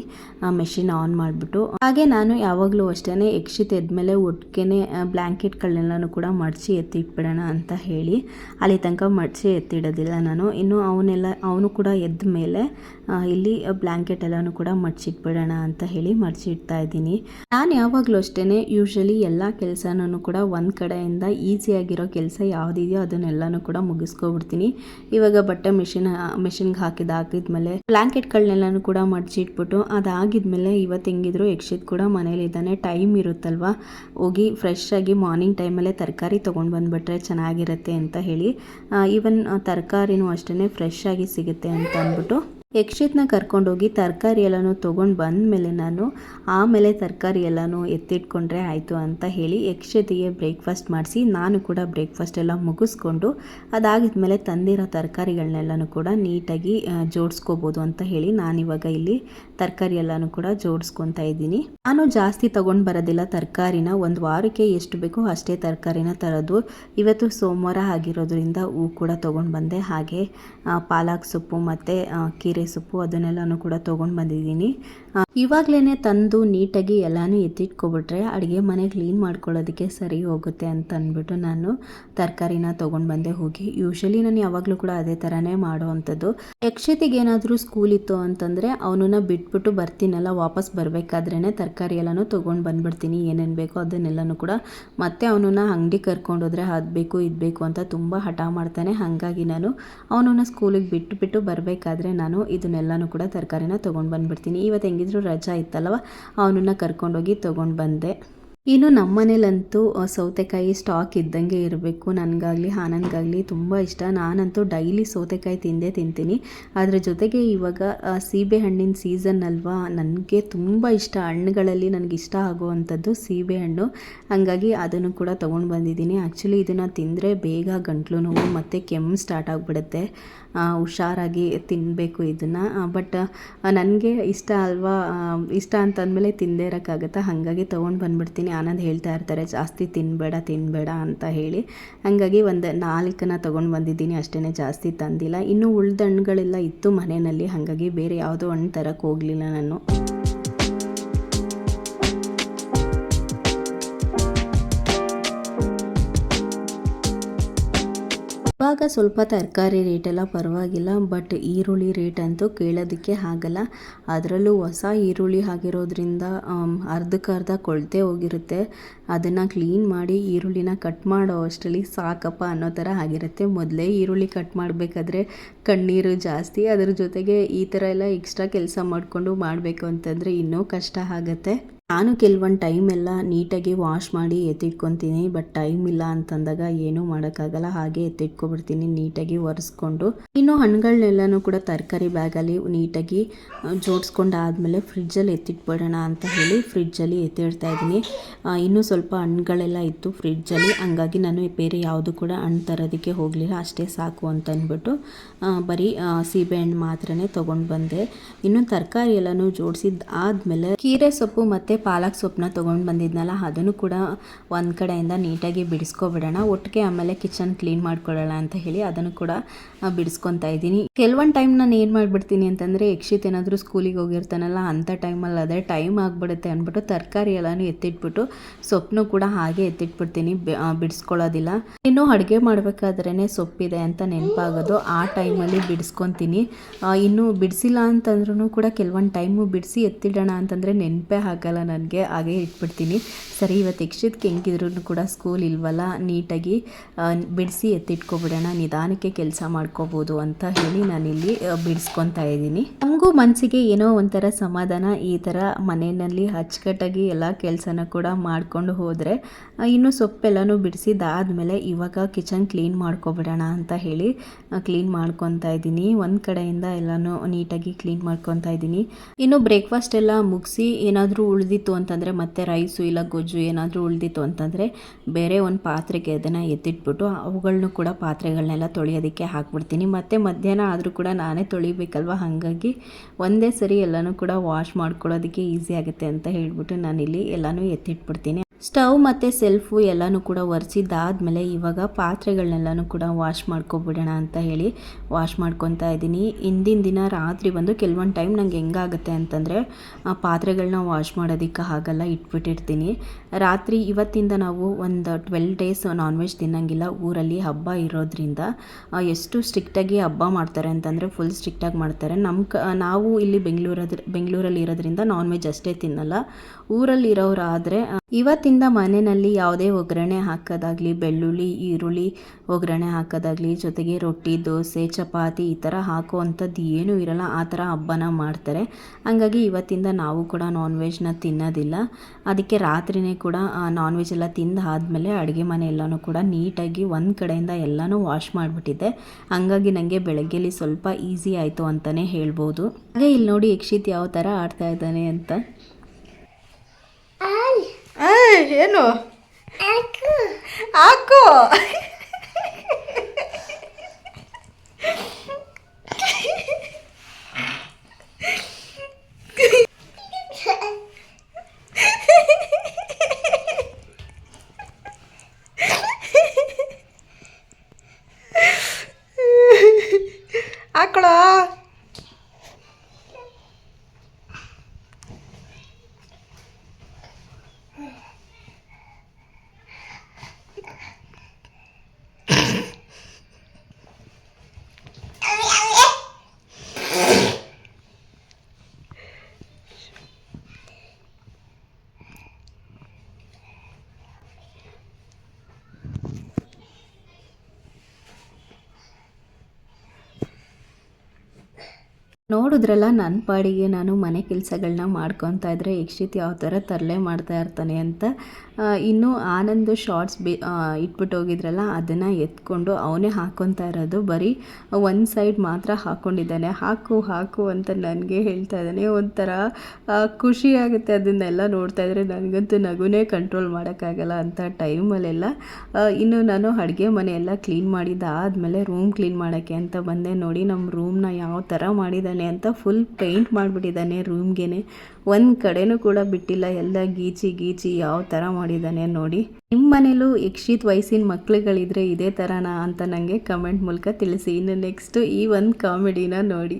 ಮೆಷಿನ್ ಆನ್ ಮಾಡಿಬಿಟ್ಟು, ಹಾಗೆ ನಾನು ಯಾವಾಗಲೂ ಅಷ್ಟೇ ಯಕ್ಷಿತ್ ಎದ್ಮೇಲೆ ಒಟ್ಟಿಗೆ ಬ್ಲ್ಯಾಂಕ್ ಬ್ಲ್ಯಾಂಕೆಟ್ಗಳನ್ನೆಲ್ಲನೂ ಕೂಡ ಮಡಚಿ ಎತ್ತಿಟ್ಬಿಡೋಣ ಅಂತ ಹೇಳಿ, ಅಲ್ಲಿ ತನಕ ಮಡಚಿ ಎತ್ತಿಡೋದಿಲ್ಲ ನಾನು. ಇನ್ನು ಅವನ್ನೆಲ್ಲ ಅವನು ಕೂಡ ಎದ್ದ ಮೇಲೆ ಇಲ್ಲಿ ಬ್ಲ್ಯಾಂಕೆಟ್ ಎಲ್ಲನೂ ಕೂಡ ಮಡಚಿಟ್ಬಿಡೋಣ ಅಂತ ಹೇಳಿ ಮಡಚಿ ಇಡ್ತಾ ಇದ್ದೀನಿ. ನಾನು ಯಾವಾಗಲೂ ಅಷ್ಟೇ ಯೂಶ್ವಲಿ ಎಲ್ಲ ಕೆಲಸನೂ ಕೂಡ ಒಂದು ಕಡೆಯಿಂದ ಈಸಿಯಾಗಿರೋ ಕೆಲಸ ಯಾವುದಿದೆಯೋ ಅದನ್ನೆಲ್ಲನೂ ಕೂಡ ಮುಗಿಸ್ಕೊಬಿಡ್ತೀನಿ. ಇವಾಗ ಬಟ್ಟೆ ಮಿಷಿನ್ ಮಿಷಿನ್ಗೆ ಹಾಕಿದ, ಹಾಕಿದ್ಮೇಲೆ ಬ್ಲ್ಯಾಂಕೆಟ್ಗಳನ್ನೆಲ್ಲನೂ ಕೂಡ ಮಡಚಿಟ್ಬಿಟ್ಟು, ಅದಾಗಿದ್ಮೇಲೆ ಇವತ್ತು ಹೆಂಗಿದ್ರು ಯಕ್ಷಿತ್ ಕೂಡ ಮನೇಲಿದ್ದಾನೆ ಟೈಮ್ ಇರುತ್ತಲ್ವ? ಹೋಗಿ ಫ್ರೆಶ್ ಆಗಿ ಮಾರ್ನಿಂಗ್ ಟೈಮಲ್ಲೇ ತರಕಾರಿ ತೊಗೊಂಡು ಬಂದುಬಿಟ್ರೆ ಚೆನ್ನಾಗಿರುತ್ತೆ ಅಂತ ಹೇಳಿ ಈವನ್ ತರಕಾರಿನೂ ಅಷ್ಟೇ ಫ್ರೆಶ್ ಆಗಿ ಸಿಗುತ್ತೆ ಅಂತ ಅಂದ್ಬಿಟ್ಟು ಯಕ್ಷಿತ್ನ ಕರ್ಕೊಂಡೋಗಿ ತರಕಾರಿ ಎಲ್ಲನೂ ತೊಗೊಂಡು ಬಂದಮೇಲೆ ನಾನು ಆಮೇಲೆ ತರಕಾರಿ ಎಲ್ಲನೂ ಎತ್ತಿಟ್ಕೊಂಡ್ರೆ ಆಯಿತು ಅಂತ ಹೇಳಿ ಯಕ್ಷತಿಗೆ ಬ್ರೇಕ್ಫಾಸ್ಟ್ ಮಾಡಿಸಿ ನಾನು ಕೂಡ ಬ್ರೇಕ್ಫಾಸ್ಟ್ ಎಲ್ಲ ಮುಗಿಸ್ಕೊಂಡು ಅದಾಗಿದ್ಮೇಲೆ ತಂದಿರೋ ತರಕಾರಿಗಳನ್ನೆಲ್ಲನೂ ಕೂಡ ನೀಟಾಗಿ ಜೋಡಿಸ್ಕೋಬೋದು ಅಂತ ಹೇಳಿ ನಾನಿವಾಗ ಇಲ್ಲಿ ತರಕಾರಿ ಎಲ್ಲನೂ ಕೂಡ ಜೋಡಿಸ್ಕೊತಾ ಇದ್ದೀನಿ. ನಾನು ಜಾಸ್ತಿ ತಗೊಂಡು ಬರೋದಿಲ್ಲ ತರಕಾರಿನ. ಒಂದು ವಾರಕ್ಕೆ ಎಷ್ಟು ಬೇಕೋ ಅಷ್ಟೇ ತರಕಾರಿನ ತರೋದು. ಇವತ್ತು ಸೋಮವಾರ ಆಗಿರೋದ್ರಿಂದ ಹೂ ಕೂಡ ತೊಗೊಂಡು ಬಂದೆ. ಹಾಗೆ ಪಾಲಕ್ ಸೊಪ್ಪು ಮತ್ತು ಕೀರೆ ಸೊಪ್ಪು ಅದನ್ನೆಲ್ಲನೂ ಕೂಡ ತೊಗೊಂಡು ಬಂದಿದ್ದೀನಿ. ಇವಾಗಲೇ ತಂದು ನೀಟಾಗಿ ಎಲ್ಲನೂ ಎತ್ತಿಟ್ಕೊಬಿಟ್ರೆ ಅಡುಗೆ ಮನೆ ಕ್ಲೀನ್ ಮಾಡ್ಕೊಳ್ಳೋದಕ್ಕೆ ಸರಿ ಹೋಗುತ್ತೆ ಅಂತ ಅಂದ್ಬಿಟ್ಟು ನಾನು ತರಕಾರಿನ ತೊಗೊಂಡು ಬಂದೆ ಹೋಗಿ. ಯೂಶಲಿ ನಾನು ಯಾವಾಗಲೂ ಕೂಡ ಅದೇ ಥರನೇ ಮಾಡುವಂಥದ್ದು. ಯಕ್ಷತೆಗೆ ಏನಾದರೂ ಸ್ಕೂಲ್ ಇತ್ತು ಅಂತಂದರೆ ಅವನನ್ನ ಬಿಟ್ಬಿಟ್ಟು ಬರ್ತೀನಲ್ಲ, ವಾಪಸ್ ಬರಬೇಕಾದ್ರೇ ತರಕಾರಿ ಎಲ್ಲನೂ ತೊಗೊಂಡು ಬಂದ್ಬಿಡ್ತೀನಿ, ಏನೇನು ಬೇಕೋ ಅದನ್ನೆಲ್ಲನೂ ಕೂಡ ಮತ್ತೆ ಅವನನ್ನ ಅಂಗಡಿ ಕರ್ಕೊಂಡೋದ್ರೆ ಅದು ಬೇಕು, ಇದು ಬೇಕು ಅಂತ ತುಂಬ ಹಠ ಮಾಡ್ತಾನೆ. ಹಾಗಾಗಿ ನಾನು ಅವನನ್ನ ಸ್ಕೂಲಿಗೆ ಬಿಟ್ಟುಬಿಟ್ಟು ಬಿಟ್ಟು ಬರಬೇಕಾದ್ರೆ ನಾನು ಇದನ್ನೆಲ್ಲನೂ ಕೂಡ ತರಕಾರಿನ ತೊಗೊಂಡು ಬಂದ್ಬಿಡ್ತೀನಿ. ಇವತ್ತು ಹೆಂಗಿದ್ರು ರಜಾ ಇತ್ತಲ್ವ, ಅವನನ್ನ ಕರ್ಕೊಂಡೋಗಿ ತೊಗೊಂಡು ಬಂದೆ. ಇನ್ನು ನಮ್ಮ ಮನೇಲಂತೂ ಸೌತೆಕಾಯಿ ಸ್ಟಾಕ್ ಇದ್ದಂಗೆ ಇರಬೇಕು. ನನಗಾಗಲಿ ಆನಂದ್ಗಾಗಲಿ ತುಂಬ ಇಷ್ಟ. ನಾನಂತೂ ಡೈಲಿ ಸೌತೆಕಾಯಿ ತಿಂದೇ ತಿಂತೀನಿ. ಅದರ ಜೊತೆಗೆ ಇವಾಗ ಸೀಬೆಹಣ್ಣಿನ ಸೀಬೆ ಹಣ್ಣಿನ ಸೀಸನ್ ಅಲ್ವಾ? ನನಗೆ ತುಂಬ ಇಷ್ಟ. ಹಣ್ಣುಗಳಲ್ಲಿ ನನಗೆ ಇಷ್ಟ ಆಗುವಂಥದ್ದು ಸೀಬೆ ಹಣ್ಣು. ಹಾಗಾಗಿ ಅದನ್ನು ಕೂಡ ತೊಗೊಂಡು ಬಂದಿದ್ದೀನಿ. ಆ್ಯಕ್ಚುಲಿ ಇದನ್ನು ತಿಂದರೆ ಬೇಗ ಗಂಟ್ಲು ನೋವು ಮತ್ತು ಕೆಮ್ಮು ಸ್ಟಾರ್ಟ್ ಆಗಿಬಿಡುತ್ತೆ. ಹುಷಾರಾಗಿ ತಿನ್ನಬೇಕು ಇದನ್ನು. ಬಟ್ ನನಗೆ ಇಷ್ಟ ಅಲ್ವಾ? ಇಷ್ಟ ಇಷ್ಟ ಅಂತಂದಮೇಲೆ ತಿಂದೇ ಇರೋಕ್ಕಾಗತ್ತಾ? ಹಾಗಾಗಿ ತೊಗೊಂಡು ಬಂದ್ಬಿಡ್ತೀನಿ. ಆನಂದ್ ಹೇಳ್ತಾ ಇರ್ತಾರೆ, ಜಾಸ್ತಿ ತಿನ್ನಬೇಡ ತಿನ್ನಬೇಡ ಅಂತ ಹೇಳಿ. ಹಾಗಾಗಿ ಒಂದು ನಾಲ್ಕನ್ನ ತೊಗೊಂಡು ಬಂದಿದ್ದೀನಿ. ಅಷ್ಟೇ ಜಾಸ್ತಿ ತಂದಿಲ್ಲ. ಇನ್ನು ಉಳ್ದ ಹಣ್ಣುಗಳೆಲ್ಲ ಇತ್ತು ಮನೆಯಲ್ಲಿ. ಹಾಗಾಗಿ ಬೇರೆ ಯಾವುದೋ ಹಣ್ಣು ತರಕ್ಕೆ ಹೋಗಲಿಲ್ಲ ನಾನು. ಇವಾಗ ಸ್ವಲ್ಪ ತರಕಾರಿ ರೇಟೆಲ್ಲ ಪರವಾಗಿಲ್ಲ ಬಟ್ ಈರುಳ್ಳಿ ರೇಟ್ ಅಂತೂ ಕೇಳೋದಕ್ಕೆ ಆಗಲ್ಲ. ಅದರಲ್ಲೂ ಹೊಸ ಈರುಳ್ಳಿ ಆಗಿರೋದ್ರಿಂದ ಅರ್ಧಕ್ಕರ್ಧ ಕೊಳ್ತೆ ಹೋಗಿರುತ್ತೆ. ಅದನ್ನು ಕ್ಲೀನ್ ಮಾಡಿ ಈರುಳ್ಳಿನ ಕಟ್ ಮಾಡೋ ಅಷ್ಟರಲ್ಲಿ ಸಾಕಪ್ಪ ಅನ್ನೋ ಥರ ಆಗಿರುತ್ತೆ. ಮೊದಲೇ ಈರುಳ್ಳಿ ಕಟ್ ಮಾಡಬೇಕಾದ್ರೆ ಕಣ್ಣೀರು ಜಾಸ್ತಿ, ಅದರ ಜೊತೆಗೆ ಈ ಥರ ಎಲ್ಲ ಎಕ್ಸ್ಟ್ರಾ ಕೆಲಸ ಮಾಡಿಕೊಂಡು ಮಾಡಬೇಕು ಅಂತಂದರೆ ಇನ್ನೂ ಕಷ್ಟ ಆಗುತ್ತೆ. ನಾನು ಕೆಲವೊಂದು ಟೈಮ್ ಎಲ್ಲ ನೀಟಾಗಿ ವಾಶ್ ಮಾಡಿ ಎತ್ತಿಟ್ಕೊತೀನಿ ಬಟ್ ಟೈಮ್ ಇಲ್ಲ ಅಂತಂದಾಗ ಏನೂ ಮಾಡೋಕ್ಕಾಗಲ್ಲ, ಹಾಗೆ ಎತ್ತಿಟ್ಕೊಬಿಡ್ತೀನಿ ನೀಟಾಗಿ ಒರೆಸ್ಕೊಂಡು. ಇನ್ನು ಹಣ್ಣುಗಳನ್ನೆಲ್ಲನೂ ಕೂಡ ತರಕಾರಿ ಬ್ಯಾಗಲ್ಲಿ ನೀಟಾಗಿ ಜೋಡಿಸ್ಕೊಂಡು ಆದಮೇಲೆ ಫ್ರಿಜ್ಜಲ್ಲಿ ಎತ್ತಿಟ್ಬಿಡೋಣ ಅಂತ ಹೇಳಿ ಫ್ರಿಡ್ಜಲ್ಲಿ ಎತ್ತಿಡ್ತಾ ಇದ್ದೀನಿ. ಇನ್ನೂ ಸ್ವಲ್ಪ ಹಣ್ಣುಗಳೆಲ್ಲ ಇತ್ತು ಫ್ರಿಡ್ಜಲ್ಲಿ ಹಂಗಾಗಿ ನಾನು ಬೇರೆ ಯಾವುದು ಕೂಡ ಹಣ್ಣು ತರೋದಕ್ಕೆ ಹೋಗಲಿಲ್ಲ, ಅಷ್ಟೇ ಸಾಕು ಅಂತ ಅಂದ್ಬಿಟ್ಟು ಬರೀ ಸೀಬೆ ಸೀಬೆಹಣ್ಣು ಮಾತ್ರನೇ ತೊಗೊಂಡು ಬಂದೆ. ಇನ್ನು ತರಕಾರಿ ಎಲ್ಲನೂ ಜೋಡಿಸಿದ ಆದಮೇಲೆ ಕೀರೆ ಸೊಪ್ಪು ಮತ್ತು ಪಾಲಕ್ ಸೊಪ್ಪನ್ನ ತೊಗೊಂಡು ಬಂದಿದ್ನಲ್ಲ, ಅದನ್ನು ಕೂಡ ಒಂದು ಕಡೆಯಿಂದ ನೀಟಾಗಿ ಬಿಡಿಸ್ಕೊಬಿಡೋಣ. ಒಟ್ಟಿಗೆ ಆಮೇಲೆ ಕಿಚನ್ ಕ್ಲೀನ್ ಮಾಡ್ಕೊಳ್ಳೋಣ ಅಂತ ಹೇಳಿ ಅದನ್ನು ಕೂಡ ಬಿಡಿಸ್ಕೊತಾ ಇದ್ದೀನಿ. ಕೆಲವೊಂದು ಟೈಮ್ ನಾನು ಏನು ಮಾಡಿಬಿಡ್ತೀನಿ ಅಂತಂದರೆ ಯಕ್ಷಿತ್ ಏನಾದರೂ ಸ್ಕೂಲಿಗೆ ಹೋಗಿರ್ತಾನಲ್ಲ ಅಂಥ ಟೈಮಲ್ಲಿ ಅದೇ ಟೈಮ್ ಆಗಿಬಿಡುತ್ತೆ ಅಂದ್ಬಿಟ್ಟು ತರಕಾರಿ ಎಲ್ಲನೂ ಎತ್ತಿಟ್ಬಿಟ್ಟು ಸೊಪ್ಪನ್ನು ಕೂಡ ಹಾಗೆ ಎತ್ತಿಟ್ಬಿಡ್ತೀನಿ ಬಿಡಿಸ್ಕೊಳ್ಳೋದಿಲ್ಲ. ಇನ್ನು ಅಡುಗೆ ಮಾಡಬೇಕಾದ್ರೇ ಸೊಪ್ಪಿದೆ ಅಂತ ನೆನಪಾಗೋದು. ಆ ಟೈಮಲ್ಲಿ ಬಿಡಿಸ್ಕೊತೀನಿ. ಇನ್ನು ಬಿಡಿಸಿಲ್ಲ ಅಂತಂದ್ರೂ ಕೂಡ ಕೆಲವೊಂದು ಟೈಮು ಬಿಡಿಸಿ ಎತ್ತಿಡೋಣ ಅಂತಂದರೆ ನೆನಪೇ ಆಗಲ್ಲ ನನಗೆ ಹಾಗೆ ಇಟ್ಬಿಡ್ತೀನಿ. ಸರಿ, ಇವತ್ತು ಯಕ್ಷಿತ್ಗೆ ಹೆಂಗಿದ್ರೂ ಕೂಡ ಸ್ಕೂಲ್ ಇಲ್ವಲ್ಲ? ನೀಟಾಗಿ ಬಿಡಿಸಿ ಎತ್ತಿಟ್ಕೊಬಿಡೋಣ, ನಿಧಾನಕ್ಕೆ ಕೆಲಸ ಮಾಡ್ಕೋಬೋದು ಅಂತ ಹೇಳಿ ನಾನಿಲ್ಲಿ ಬಿಡಿಸ್ಕೊತಾ ಇದ್ದೀನಿ. ನಮಗೂ ಮನಸ್ಸಿಗೆ ಏನೋ ಒಂಥರ ಸಮಾಧಾನ ಈ ಥರ ಮನೆಯಲ್ಲಿ ಅಚ್ಚುಕಟ್ಟಾಗಿ ಎಲ್ಲ ಕೆಲಸನ ಕೂಡ ಮಾಡಿಕೊಂಡು ಹೋದರೆ ಇನ್ನು ಸೊಪ್ಪೆಲ್ಲನೂ ಬಿಡಿಸಿದಾದಮೇಲೆ ಇವಾಗ ಕಿಚನ್ ಕ್ಲೀನ್ ಮಾಡ್ಕೊಬಿಡೋಣ ಅಂತ ಹೇಳಿ ಕ್ಲೀನ್ ಮಾಡ್ಕೊತಾ ಇದ್ದೀನಿ. ಒಂದು ಕಡೆಯಿಂದ ಎಲ್ಲನೂ ನೀಟಾಗಿ ಕ್ಲೀನ್ ಮಾಡ್ಕೊತಾ ಇದ್ದೀನಿ. ಇನ್ನು ಬ್ರೇಕ್ಫಾಸ್ಟ್ ಎಲ್ಲ ಮುಗಿಸಿ ಏನಾದರೂ ಉಳಿದಿತ್ತು ಅಂತಂದರೆ ಮತ್ತೆ ರೈಸು ಇಲ್ಲ ಗೊಜ್ಜು ಏನಾದರೂ ಉಳಿದಿತ್ತು ಅಂತಂದರೆ ಬೇರೆ ಒಂದು ಪಾತ್ರೆಗೆ ಅದನ್ನು ಎತ್ತಿಟ್ಬಿಟ್ಟು ಅವುಗಳನ್ನು ಕೂಡ ಪಾತ್ರೆಗಳನ್ನೆಲ್ಲ ತೊಳೆಯೋದಕ್ಕೆ ಹಾಕ್ಬಿಡ್ತೀನಿ. ಮತ್ತು ಮಧ್ಯಾಹ್ನ ಆದರೂ ಕೂಡ ನಾನೇ ತೊಳಿಬೇಕಲ್ವ? ಹಾಗಾಗಿ ಒಂದೇ ಸರಿ ಎಲ್ಲನೂ ಕೂಡ ವಾಶ್ ಮಾಡ್ಕೊಳ್ಳೋದಕ್ಕೆ ಈಸಿ ಆಗುತ್ತೆ ಅಂತ ಹೇಳಿಬಿಟ್ಟು ನಾನಿಲ್ಲಿ ಎಲ್ಲನೂ ಎತ್ತಿಟ್ಬಿಡ್ತೀನಿ. ಸ್ಟವ್ ಮತ್ತು ಸೆಲ್ಫು ಎಲ್ಲನೂ ಕೂಡ ಒರೆಸಿದ್ದಾದಮೇಲೆ ಇವಾಗ ಪಾತ್ರೆಗಳನ್ನೆಲ್ಲನೂ ಕೂಡ ವಾಶ್ ಮಾಡ್ಕೊಬಿಡೋಣ ಅಂತ ಹೇಳಿ ವಾಶ್ ಮಾಡ್ಕೊತಾ ಇದ್ದೀನಿ. ಹಿಂದಿನ ದಿನ ರಾತ್ರಿ ಬಂದು ಕೆಲವೊಂದು ಟೈಮ್ ನಂಗೆ ಹೆಂಗಾಗುತ್ತೆ ಅಂತಂದರೆ, ಆ ಪಾತ್ರೆಗಳನ್ನ ವಾಶ್ ಮಾಡೋದಕ್ಕೆ ಆಗಲ್ಲ ಇಟ್ಬಿಟ್ಟಿರ್ತೀನಿ. ರಾತ್ರಿ ಇವತ್ತಿಂದ ನಾವು ಒಂದು ಟ್ವೆಲ್ ಡೇಸ್ ನಾನ್ ವೆಜ್ ತಿನ್ನಂಗಿಲ್ಲ. ಊರಲ್ಲಿ ಹಬ್ಬ ಇರೋದ್ರಿಂದ ಎಷ್ಟು ಸ್ಟ್ರಿಕ್ಟಾಗಿ ಹಬ್ಬ ಮಾಡ್ತಾರೆ ಅಂತಂದರೆ ಫುಲ್ ಸ್ಟ್ರಿಕ್ಟಾಗಿ ಮಾಡ್ತಾರೆ. ನಮ್ಮ ಕ, ನಾವು ಇಲ್ಲಿ ಬೆಂಗಳೂರದ ಬೆಂಗಳೂರಲ್ಲಿ ಇರೋದ್ರಿಂದ ನಾನ್ ವೆಜ್ ಅಷ್ಟೇ ತಿನ್ನಲ್ಲ. ಊರಲ್ಲಿ ಇರೋರಾದರೆ ಇವತ್ತಿಂದ ಮನೆಯಲ್ಲಿ ಯಾವುದೇ ಒಗ್ಗರಣೆ ಹಾಕೋದಾಗಲಿ, ಬೆಳ್ಳುಳ್ಳಿ, ಈರುಳ್ಳಿ ಒಗ್ಗರಣೆ ಹಾಕೋದಾಗಲಿ, ಜೊತೆಗೆ ರೊಟ್ಟಿ, ದೋಸೆ, ಚಪಾತಿ ಈ ಥರ ಹಾಕುವಂಥದ್ದು ಏನೂ ಇರಲ್ಲ. ಆ ಥರ ಹಬ್ಬನ ಮಾಡ್ತಾರೆ. ಹಂಗಾಗಿ ಇವತ್ತಿಂದ ನಾವು ಕೂಡ ನಾನ್ ವೆಜ್ನ ತಿನ್ನೋದಿಲ್ಲ. ಅದಕ್ಕೆ ರಾತ್ರಿನೇ ಕೂಡ ನಾನ್ ವೆಜ್ ಎಲ್ಲ ತಿಂದು ಆದಮೇಲೆ ಅಡುಗೆ ಮನೆ ಎಲ್ಲನೂ ಕೂಡ ನೀಟಾಗಿ ಒಂದು ಕಡೆಯಿಂದ ಎಲ್ಲನೂ ವಾಶ್ ಮಾಡಿಬಿಟ್ಟಿದ್ದೆ. ಹಂಗಾಗಿ ನನಗೆ ಬೆಳಗ್ಗೆಲಿ ಸ್ವಲ್ಪ ಈಸಿ ಆಯಿತು ಅಂತಲೇ ಹೇಳ್ಬೋದು. ಹಾಗೆ ಇಲ್ಲಿ ನೋಡಿ ಯಕ್ಷಿತ್ ಯಾವ ಥರ ಆಡ್ತಾ ಇದ್ದಾನೆ ಅಂತ. ಏನು? ಹಾಕು ನೋಡಿದ್ರಲ್ಲ ನನ್ನ ಪಾಡಿಗೆ ನಾನು ಮನೆ ಕೆಲಸಗಳನ್ನ ಮಾಡ್ಕೊತಾ ಇದ್ರೆ ಯಕ್ಷಿತ್ ಯಾವ ಥರ ತರಲೆ ಮಾಡ್ತಾ ಇರ್ತಾನೆ ಅಂತ. ಇನ್ನು ಆನಂದ್ ಶಾರ್ಟ್ಸ್ ಬಿ ಇಟ್ಬಿಟ್ಟು ಹೋಗಿದ್ರಲ್ಲ, ಅದನ್ನು ಎತ್ಕೊಂಡು ಅವನೇ ಹಾಕ್ಕೊತಾ ಇರೋದು. ಬರೀ ಒಂದು ಸೈಡ್ ಮಾತ್ರ ಹಾಕ್ಕೊಂಡಿದ್ದಾನೆ ಹಾಕು ಹಾಕು ಅಂತ ನನಗೆ ಹೇಳ್ತಾ ಇದ್ದಾನೆ. ಒಂಥರ ಖುಷಿ ಆಗುತ್ತೆ ಅದನ್ನೆಲ್ಲ ನೋಡ್ತಾ ಇದ್ರೆ. ನನಗಂತೂ ನಗುನೇ ಕಂಟ್ರೋಲ್ ಮಾಡೋಕ್ಕಾಗಲ್ಲ ಅಂತ ಟೈಮಲ್ಲೆಲ್ಲ. ಇನ್ನು ನಾನು ಅಡುಗೆ ಮನೆಯೆಲ್ಲ ಕ್ಲೀನ್ ಕ್ಲೀನ್ ಮಾಡಿದ್ದಾದಮೇಲೆ ರೂಮ್ ಕ್ಲೀನ್ ಮಾಡೋಕ್ಕೆ ಅಂತ ಬಂದೆ. ನೋಡಿ ನಮ್ಮ ರೂಮ್ನ ಯಾವ ಥರ ಮಾಡಿದ್ದಾನೆ. ಅಂತ ಫುಲ್ ಪೇಂಟ್ ಮಾಡಿಬಿಟ್ಟಿದ್ದಾನೆ ರೂಮ್ಗೆನೆ ಒಂದು ಕಡೆನೂ ಕೂಡ ಬಿಟ್ಟಿಲ್ಲ, ಎಲ್ಲ ಗೀಚಿ ಗೀಚಿ ಯಾವ ಥರ ಮಾಡಿದ್ದಾನೆ ನೋಡಿ. ನಿಮ್ಮ ಮನೇಲೂ ಯಕ್ಷಿತ್ ವಯಸ್ಸಿನ ಮಕ್ಳುಗಳಿದ್ರೆ ಇದೇ ಥರನಾ ಅಂತ ನನಗೆ ಕಮೆಂಟ್ ಮೂಲಕ ತಿಳಿಸಿ. ಇನ್ನು ನೆಕ್ಸ್ಟು ಈ ಒಂದು ಕಾಮಿಡಿನ ನೋಡಿ.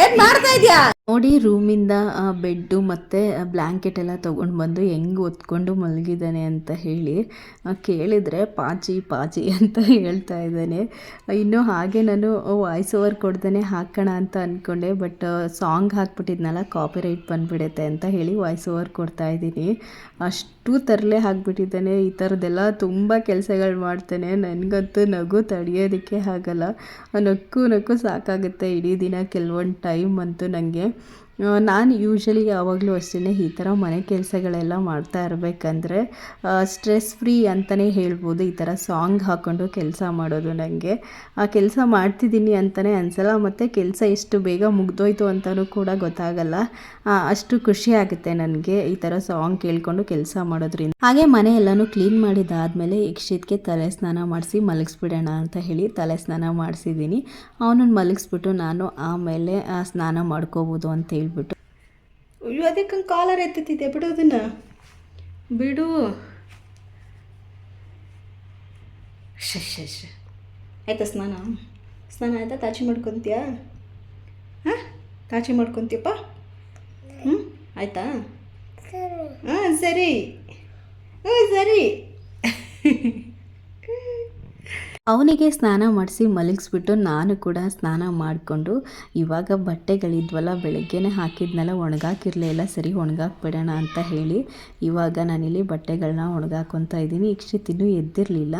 ಏನ್ ಮಾಡ್ತಾ ಇದ್ಯಾ? ನೋಡಿ, ರೂಮಿಂದ ಬೆಡ್ಡು ಮತ್ತು ಬ್ಲ್ಯಾಂಕೆಟ್ ಎಲ್ಲ ತೊಗೊಂಡು ಬಂದು ಹೆಂಗೆ ಒತ್ಕೊಂಡು ಮಲಗಿದ್ದಾನೆ ಅಂತ ಹೇಳಿ ಕೇಳಿದರೆ ಪಾಚಿ ಪಾಚಿ ಅಂತ ಹೇಳ್ತಾ ಇದ್ದಾನೆ. ಇನ್ನೂ ಹಾಗೆ ನಾನು ವಾಯ್ಸ್ ಓವರ್ ಕೊಡ್ದೇ ಹಾಕೋಣ ಅಂತ ಅಂದ್ಕೊಂಡೆ ಬಟ್ ಸಾಂಗ್ ಹಾಕ್ಬಿಟ್ಟಿದ್ನಲ್ಲ ಕಾಪಿ ರೈಟ್ ಬಂದುಬಿಡುತ್ತೆ ಅಂತ ಹೇಳಿ ವಾಯ್ಸ್ ಓವರ್ ಕೊಡ್ತಾ ಇದ್ದೀನಿ. ಅಷ್ಟು ತರಲೆ ಹಾಕ್ಬಿಟ್ಟಿದ್ದಾನೆ, ಈ ಥರದ್ದೆಲ್ಲ ತುಂಬ ಕೆಲಸಗಳು ಮಾಡ್ತಾನೆ, ನನಗಂತೂ ನಗು ತಡೆಯೋದಕ್ಕೆ ಆಗಲ್ಲ. ನಕ್ಕು ನಕ್ಕು ಸಾಕಾಗುತ್ತೆ ಇಡೀ ದಿನ ಕೆಲವೊಂದು ಟೈಮ್ ಅಂತೂ ನನಗೆ ನಾನು ಯೂಶ್ವಲಿ ಯಾವಾಗಲೂ ಅಷ್ಟೇ ಈ ಥರ ಮನೆ ಕೆಲಸಗಳೆಲ್ಲ ಮಾಡ್ತಾ ಇರಬೇಕಂದ್ರೆ ಸ್ಟ್ರೆಸ್ ಫ್ರೀ ಅಂತಲೇ ಹೇಳ್ಬೋದು ಈ ಥರ ಸಾಂಗ್ ಹಾಕ್ಕೊಂಡು ಕೆಲಸ ಮಾಡೋದು ನನಗೆ ಆ, ಕೆಲಸ ಮಾಡ್ತಿದ್ದೀನಿ ಅಂತಲೇ ಅನಿಸಲ್ಲ, ಮತ್ತು ಕೆಲಸ ಎಷ್ಟು ಬೇಗ ಮುಗ್ದೋಯ್ತು ಅಂತಲೂ ಕೂಡ ಗೊತ್ತಾಗಲ್ಲ. ಅಷ್ಟು ಖುಷಿ ಆಗುತ್ತೆ ನನಗೆ ಈ ಥರ ಸಾಂಗ್ ಕೇಳ್ಕೊಂಡು ಕೆಲಸ ಮಾಡೋದ್ರಿಂದ. ಹಾಗೆ ಮನೆ ಎಲ್ಲನೂ ಕ್ಲೀನ್ ಮಾಡಿದಾದಮೇಲೆ ಯಕ್ಷಿತ್ಗೆ ತಲೆ ಸ್ನಾನ ಮಾಡಿಸಿ ಮಲಗಿಸ್ಬಿಡೋಣ ಅಂತ ಹೇಳಿ ತಲೆ ಸ್ನಾನ ಮಾಡಿಸಿದ್ದೀನಿ. ಅವನನ್ನು ಮಲಗಿಸ್ಬಿಟ್ಟು ನಾನು ಆಮೇಲೆ ಸ್ನಾನ ಮಾಡ್ಕೋಬೋದು ಅಂತ ಹೇಳ್ಬಿಟ್ಟು. ಅಯ್ಯೋ ಅದಕ್ಕೆ ಕಾಲರ್ ಎತ್ತಿದ್ದೆ ಬಿಡು ಅದನ್ನ. ಬಿಡು. ಶ ಶ ಆಯ್ತಾ ಸ್ನಾನ? ಸ್ನಾನ ಆಯ್ತಾ? ತಾಚಿ ಮಾಡ್ಕೊತೀಯಾ? ಹಾಂ? ತಾಚಿ ಮಾಡ್ಕೊತೀಯಪ್ಪ? ಹ್ಞೂ ಆಯ್ತಾ? ಹಾಂ ಸರಿ. ಹ್ಞೂ ಸರಿ. [LAUGHS] ಅವನಿಗೆ ಸ್ನಾನ ಮಾಡಿಸಿ ಮಲಗಿಸ್ಬಿಟ್ಟು ನಾನು ಕೂಡ ಸ್ನಾನ ಮಾಡಿಕೊಂಡು ಇವಾಗ ಬಟ್ಟೆಗಳಿದ್ವಲ್ಲ, ಬೆಳಗ್ಗೆನೇ ಹಾಕಿದ್ನೆಲ್ಲ ಒಣಗಾಕಿರಲಿಲ್ಲ ಸರಿ ಒಣಗಾಕ್ಬಿಡೋಣ ಅಂತ ಹೇಳಿ ಇವಾಗ ನಾನಿಲ್ಲಿ ಬಟ್ಟೆಗಳನ್ನ ಒಣಗಾಕೊತಾ ಇದ್ದೀನಿ. ಇಕ್ಷಿ ಇನ್ನೂ ಎದ್ದಿರಲಿಲ್ಲ.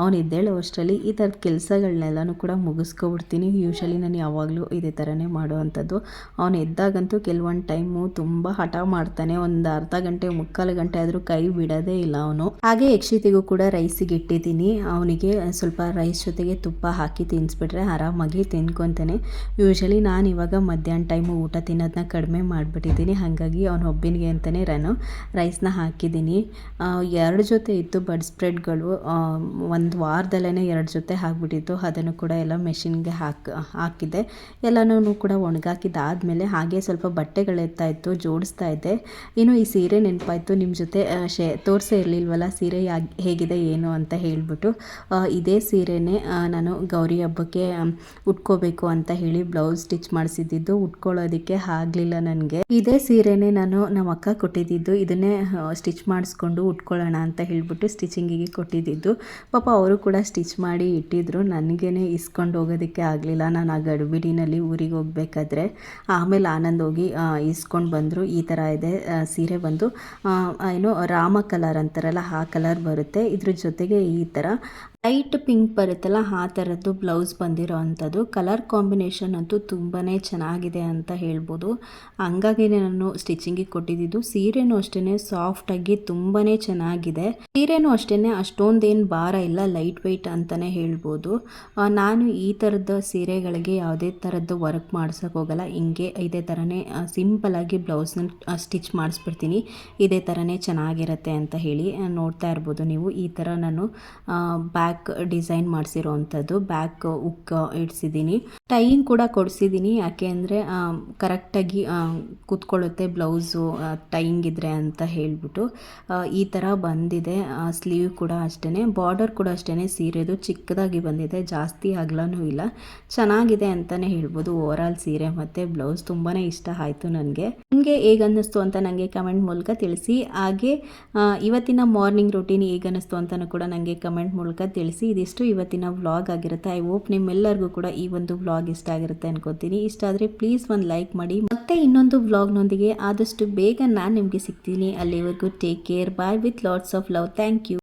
ಅವನು ಎದ್ದೇಳೋ ಅಷ್ಟರಲ್ಲಿ ಈ ಥರದ ಕೆಲಸಗಳನ್ನೆಲ್ಲನೂ ಕೂಡ ಮುಗಿಸ್ಕೊಬಿಡ್ತೀನಿ. ಯೂಶಲಿ ನಾನು ಯಾವಾಗಲೂ ಇದೇ ಥರನೇ ಮಾಡುವಂಥದ್ದು. ಅವನು ಎದ್ದಾಗಂತೂ ಕೆಲವೊಂದು ಟೈಮು ತುಂಬ ಹಠ ಮಾಡ್ತಾನೆ. ಒಂದು ಅರ್ಧ ಗಂಟೆ, ಮುಕ್ಕಾಲು ಗಂಟೆ ಆದರೂ ಕೈ ಬಿಡೋದೇ ಇಲ್ಲ ಅವನು. ಹಾಗೆ ಯಕ್ಷಿತಿಗೂ ಕೂಡ ರೈಸಿಗೆ ಇಟ್ಟಿದ್ದೀನಿ. ಅವನಿಗೆ ಸ್ವಲ್ಪ ರೈಸ್ ಜೊತೆಗೆ ತುಪ್ಪ ಹಾಕಿ ತಿನ್ನಿಸ್ಬಿಟ್ರೆ ಆರಾಮಾಗಿ ತಿನ್ಕೊತಾನೆ. ಯೂಶಲಿ ನಾನು ಇವಾಗ ಮಧ್ಯಾಹ್ನ ಟೈಮು ಊಟ ತಿನ್ನೋದನ್ನ ಕಡಿಮೆ ಮಾಡಿಬಿಟ್ಟಿದ್ದೀನಿ. ಹಾಗಾಗಿ ಅವನ ಒಬ್ಬಿನಿಗೆ ಅಂತಲೇ ನಾನು ರೈಸ್ನ ಹಾಕಿದ್ದೀನಿ. ಎರಡು ಜೊತೆ ಇತ್ತು ಬಡ್ ಸ್ಪ್ರೆಡ್ಗಳು ಒಂದು ವಾರದಲ್ಲೇ ಎರಡು ಜೊತೆ ಹಾಕ್ಬಿಟ್ಟಿತ್ತು ಅದನ್ನು ಕೂಡ ಎಲ್ಲ ಮೆಷಿನ್ಗೆ ಹಾಕಿ ಹಾಕಿದ್ದೆ ಎಲ್ಲನೂ ಕೂಡ ಒಣಗಾಕಿದ್ದಾದಮೇಲೆ ಹಾಗೆ ಸ್ವಲ್ಪ ಬಟ್ಟೆಗಳೆತ್ತಾ ಇತ್ತು, ಜೋಡಿಸ್ತಾ ಇದ್ದೆ. ಇನ್ನು ಈ ಸೀರೆ ನೆನಪಾಯಿತು. ನಿಮ್ಮ ಜೊತೆ ಶೇ, ತೋರಿಸೇ ಇರಲಿಲ್ವಲ್ಲ ಸೀರೆ ಹೇಗಿದೆ, ಏನು ಅಂತ ಹೇಳಿಬಿಟ್ಟು. ಇದೇ ಸೀರೆನೇ ನಾನು ಗೌರಿ ಹಬ್ಬಕ್ಕೆ ಉಟ್ಕೋಬೇಕು ಅಂತ ಹೇಳಿ ಬ್ಲೌಸ್ ಸ್ಟಿಚ್ ಮಾಡಿಸಿದ್ದು ಉಟ್ಕೊಳ್ಳೋದಕ್ಕೆ ಆಗಲಿಲ್ಲ ನನಗೆ. ಇದೇ ಸೀರೆನೇ ನಾನು ನಮ್ಮ ಅಕ್ಕ ಕೊಟ್ಟಿದ್ದು ಇದನ್ನೇ ಸ್ಟಿಚ್ ಮಾಡಿಸ್ಕೊಂಡು ಉಟ್ಕೊಳ್ಳೋಣ ಅಂತ ಹೇಳಿಬಿಟ್ಟು ಸ್ಟಿಚಿಂಗಿಗೆ ಕೊಟ್ಟಿದ್ದು ಪಾಪ ಅವರು ಕೂಡ ಸ್ಟಿಚ್ ಮಾಡಿ ಇಟ್ಟಿದ್ರು, ನನಗೇನೆ ಇಸ್ಕೊಂಡು ಹೋಗೋದಕ್ಕೆ ಆಗಲಿಲ್ಲ. ನಾನು ಆ ಗಡ್ಬಿಡಿನಲ್ಲಿ ಊರಿಗೆ ಹೋಗ್ಬೇಕಾದ್ರೆ ಆಮೇಲೆ ಆನಂದ್ ಹೋಗಿ ಇಸ್ಕೊಂಡು ಬಂದರು. ಈ ಥರ ಇದೆ ಸೀರೆ ಬಂದು ಏನು ರಾಮ ಕಲರ್ ಅಂತಾರಲ್ಲ, ಆ ಕಲರ್ ಬರುತ್ತೆ. ಇದ್ರ ಜೊತೆಗೆ ಈ ಥರ ಲೈಟ್ ಪಿಂಕ್ ಬರುತ್ತಲ್ಲ, ಆ ಥರದ್ದು ಬ್ಲೌಸ್ ಬಂದಿರೋ ಅಂಥದ್ದು. ಕಲರ್ ಕಾಂಬಿನೇಷನ್ ಅಂತೂ ತುಂಬಾ ಚೆನ್ನಾಗಿದೆ ಅಂತ ಹೇಳ್ಬೋದು. ಹಂಗಾಗಿ ನಾನು ಸ್ಟಿಚಿಂಗಿಗೆ ಕೊಟ್ಟಿದ್ದು. ಸೀರೆನೂ ಅಷ್ಟೇ ಸಾಫ್ಟಾಗಿ ತುಂಬಾ ಚೆನ್ನಾಗಿದೆ. ಸೀರೆನೂ ಅಷ್ಟೇ ಅಷ್ಟೊಂದೇನು ಭಾರ ಇಲ್ಲ, ಲೈಟ್ ವೆಯ್ಟ್ ಅಂತಲೇ ಹೇಳ್ಬೋದು. ನಾನು ಈ ಥರದ ಸೀರೆಗಳಿಗೆ ಯಾವುದೇ ಥರದ್ದು ವರ್ಕ್ ಮಾಡ್ಸೋಕೆ ಹೋಗಲ್ಲ. ಹಿಂಗೆ ಇದೇ ಥರನೇ ಸಿಂಪಲಾಗಿ ಬ್ಲೌಸ್ನ ಸ್ಟಿಚ್ ಮಾಡಿಸ್ಬಿಡ್ತೀನಿ. ಇದೇ ಥರನೇ ಚೆನ್ನಾಗಿರುತ್ತೆ ಅಂತ ಹೇಳಿ ನೋಡ್ತಾ ಇರ್ಬೋದು ನೀವು. ಈ ಥರ ನಾನು ಬ್ಯಾಕ್ ಡಿಸೈನ್ ಮಾಡಿಸಿರೋ ಅಂಥದ್ದು ಬ್ಯಾಕ್ ಉಕ್ಕ ಇಡ್ಸಿದ್ದೀನಿ. ಟೈಯಿಂಗ್ ಕೂಡ ಕೊಡಿಸಿದ್ದೀನಿ, ಯಾಕೆ ಅಂದರೆ ಕರೆಕ್ಟಾಗಿ ಕೂತ್ಕೊಳ್ಳುತ್ತೆ ಬ್ಲೌಸು ಟೈಯಿಂಗ್ ಇದ್ರೆ ಅಂತ ಹೇಳ್ಬಿಟ್ಟು. ಈ ಥರ ಬಂದಿದೆ ಸ್ಲೀವ್ ಕೂಡ ಅಷ್ಟೇ ಬಾರ್ಡರ್ ಕೂಡ ಅಷ್ಟೇ ಸೀರೆದು ಚಿಕ್ಕದಾಗಿ ಬಂದಿದೆ, ಜಾಸ್ತಿ ಅಗಲನೂ ಇಲ್ಲ. ಚೆನ್ನಾಗಿದೆ ಅಂತಲೇ ಹೇಳ್ಬೋದು. ಓವರಾಲ್ ಸೀರೆ ಮತ್ತು ಬ್ಲೌಸ್ ತುಂಬಾ ಇಷ್ಟ ಆಯಿತು ನನಗೆ. ನಿಮಗೆ ಹೇಗೆ ಅನ್ನಿಸ್ತು ಅಂತ ನನಗೆ ಕಮೆಂಟ್ ಮೂಲಕ ತಿಳಿಸಿ. ಹಾಗೆ ಇವತ್ತಿನ ಮಾರ್ನಿಂಗ್ ರೂಟೀನ್ ಹೇಗೆ ಅನ್ನಿಸ್ತು ಅಂತಲೂ ಕೂಡ ನನಗೆ ಕಮೆಂಟ್ ಮೂಲಕ ತಿಳಿಸಿ ಇದಿಷ್ಟು ಇವತ್ತಿನ ವ್ಲಾಗ್ ಆಗಿರುತ್ತೆ. ಐ ಹೋಪ್ ನಿಮ್ಮೆಲ್ಲರಿಗೂ ಕೂಡ ಈ ಒಂದು ವ್ಲಾಗ್ ಇಷ್ಟ ಆಗಿರುತ್ತೆ ಅನ್ಕೋತೀನಿ. ಇಷ್ಟ ಆದರೆ ಪ್ಲೀಸ್ ಒಂದು ಲೈಕ್ ಮಾಡಿ. ಮತ್ತೆ ಇನ್ನೊಂದು ವ್ಲಾಗ್ನೊಂದಿಗೆ ಆದಷ್ಟು ಬೇಗ ನಾನು ನಿಮಗೆ ಸಿಗ್ತೀನಿ. ಅಲ್ಲಿವರೆಗೂ take care bye with lots of love thank you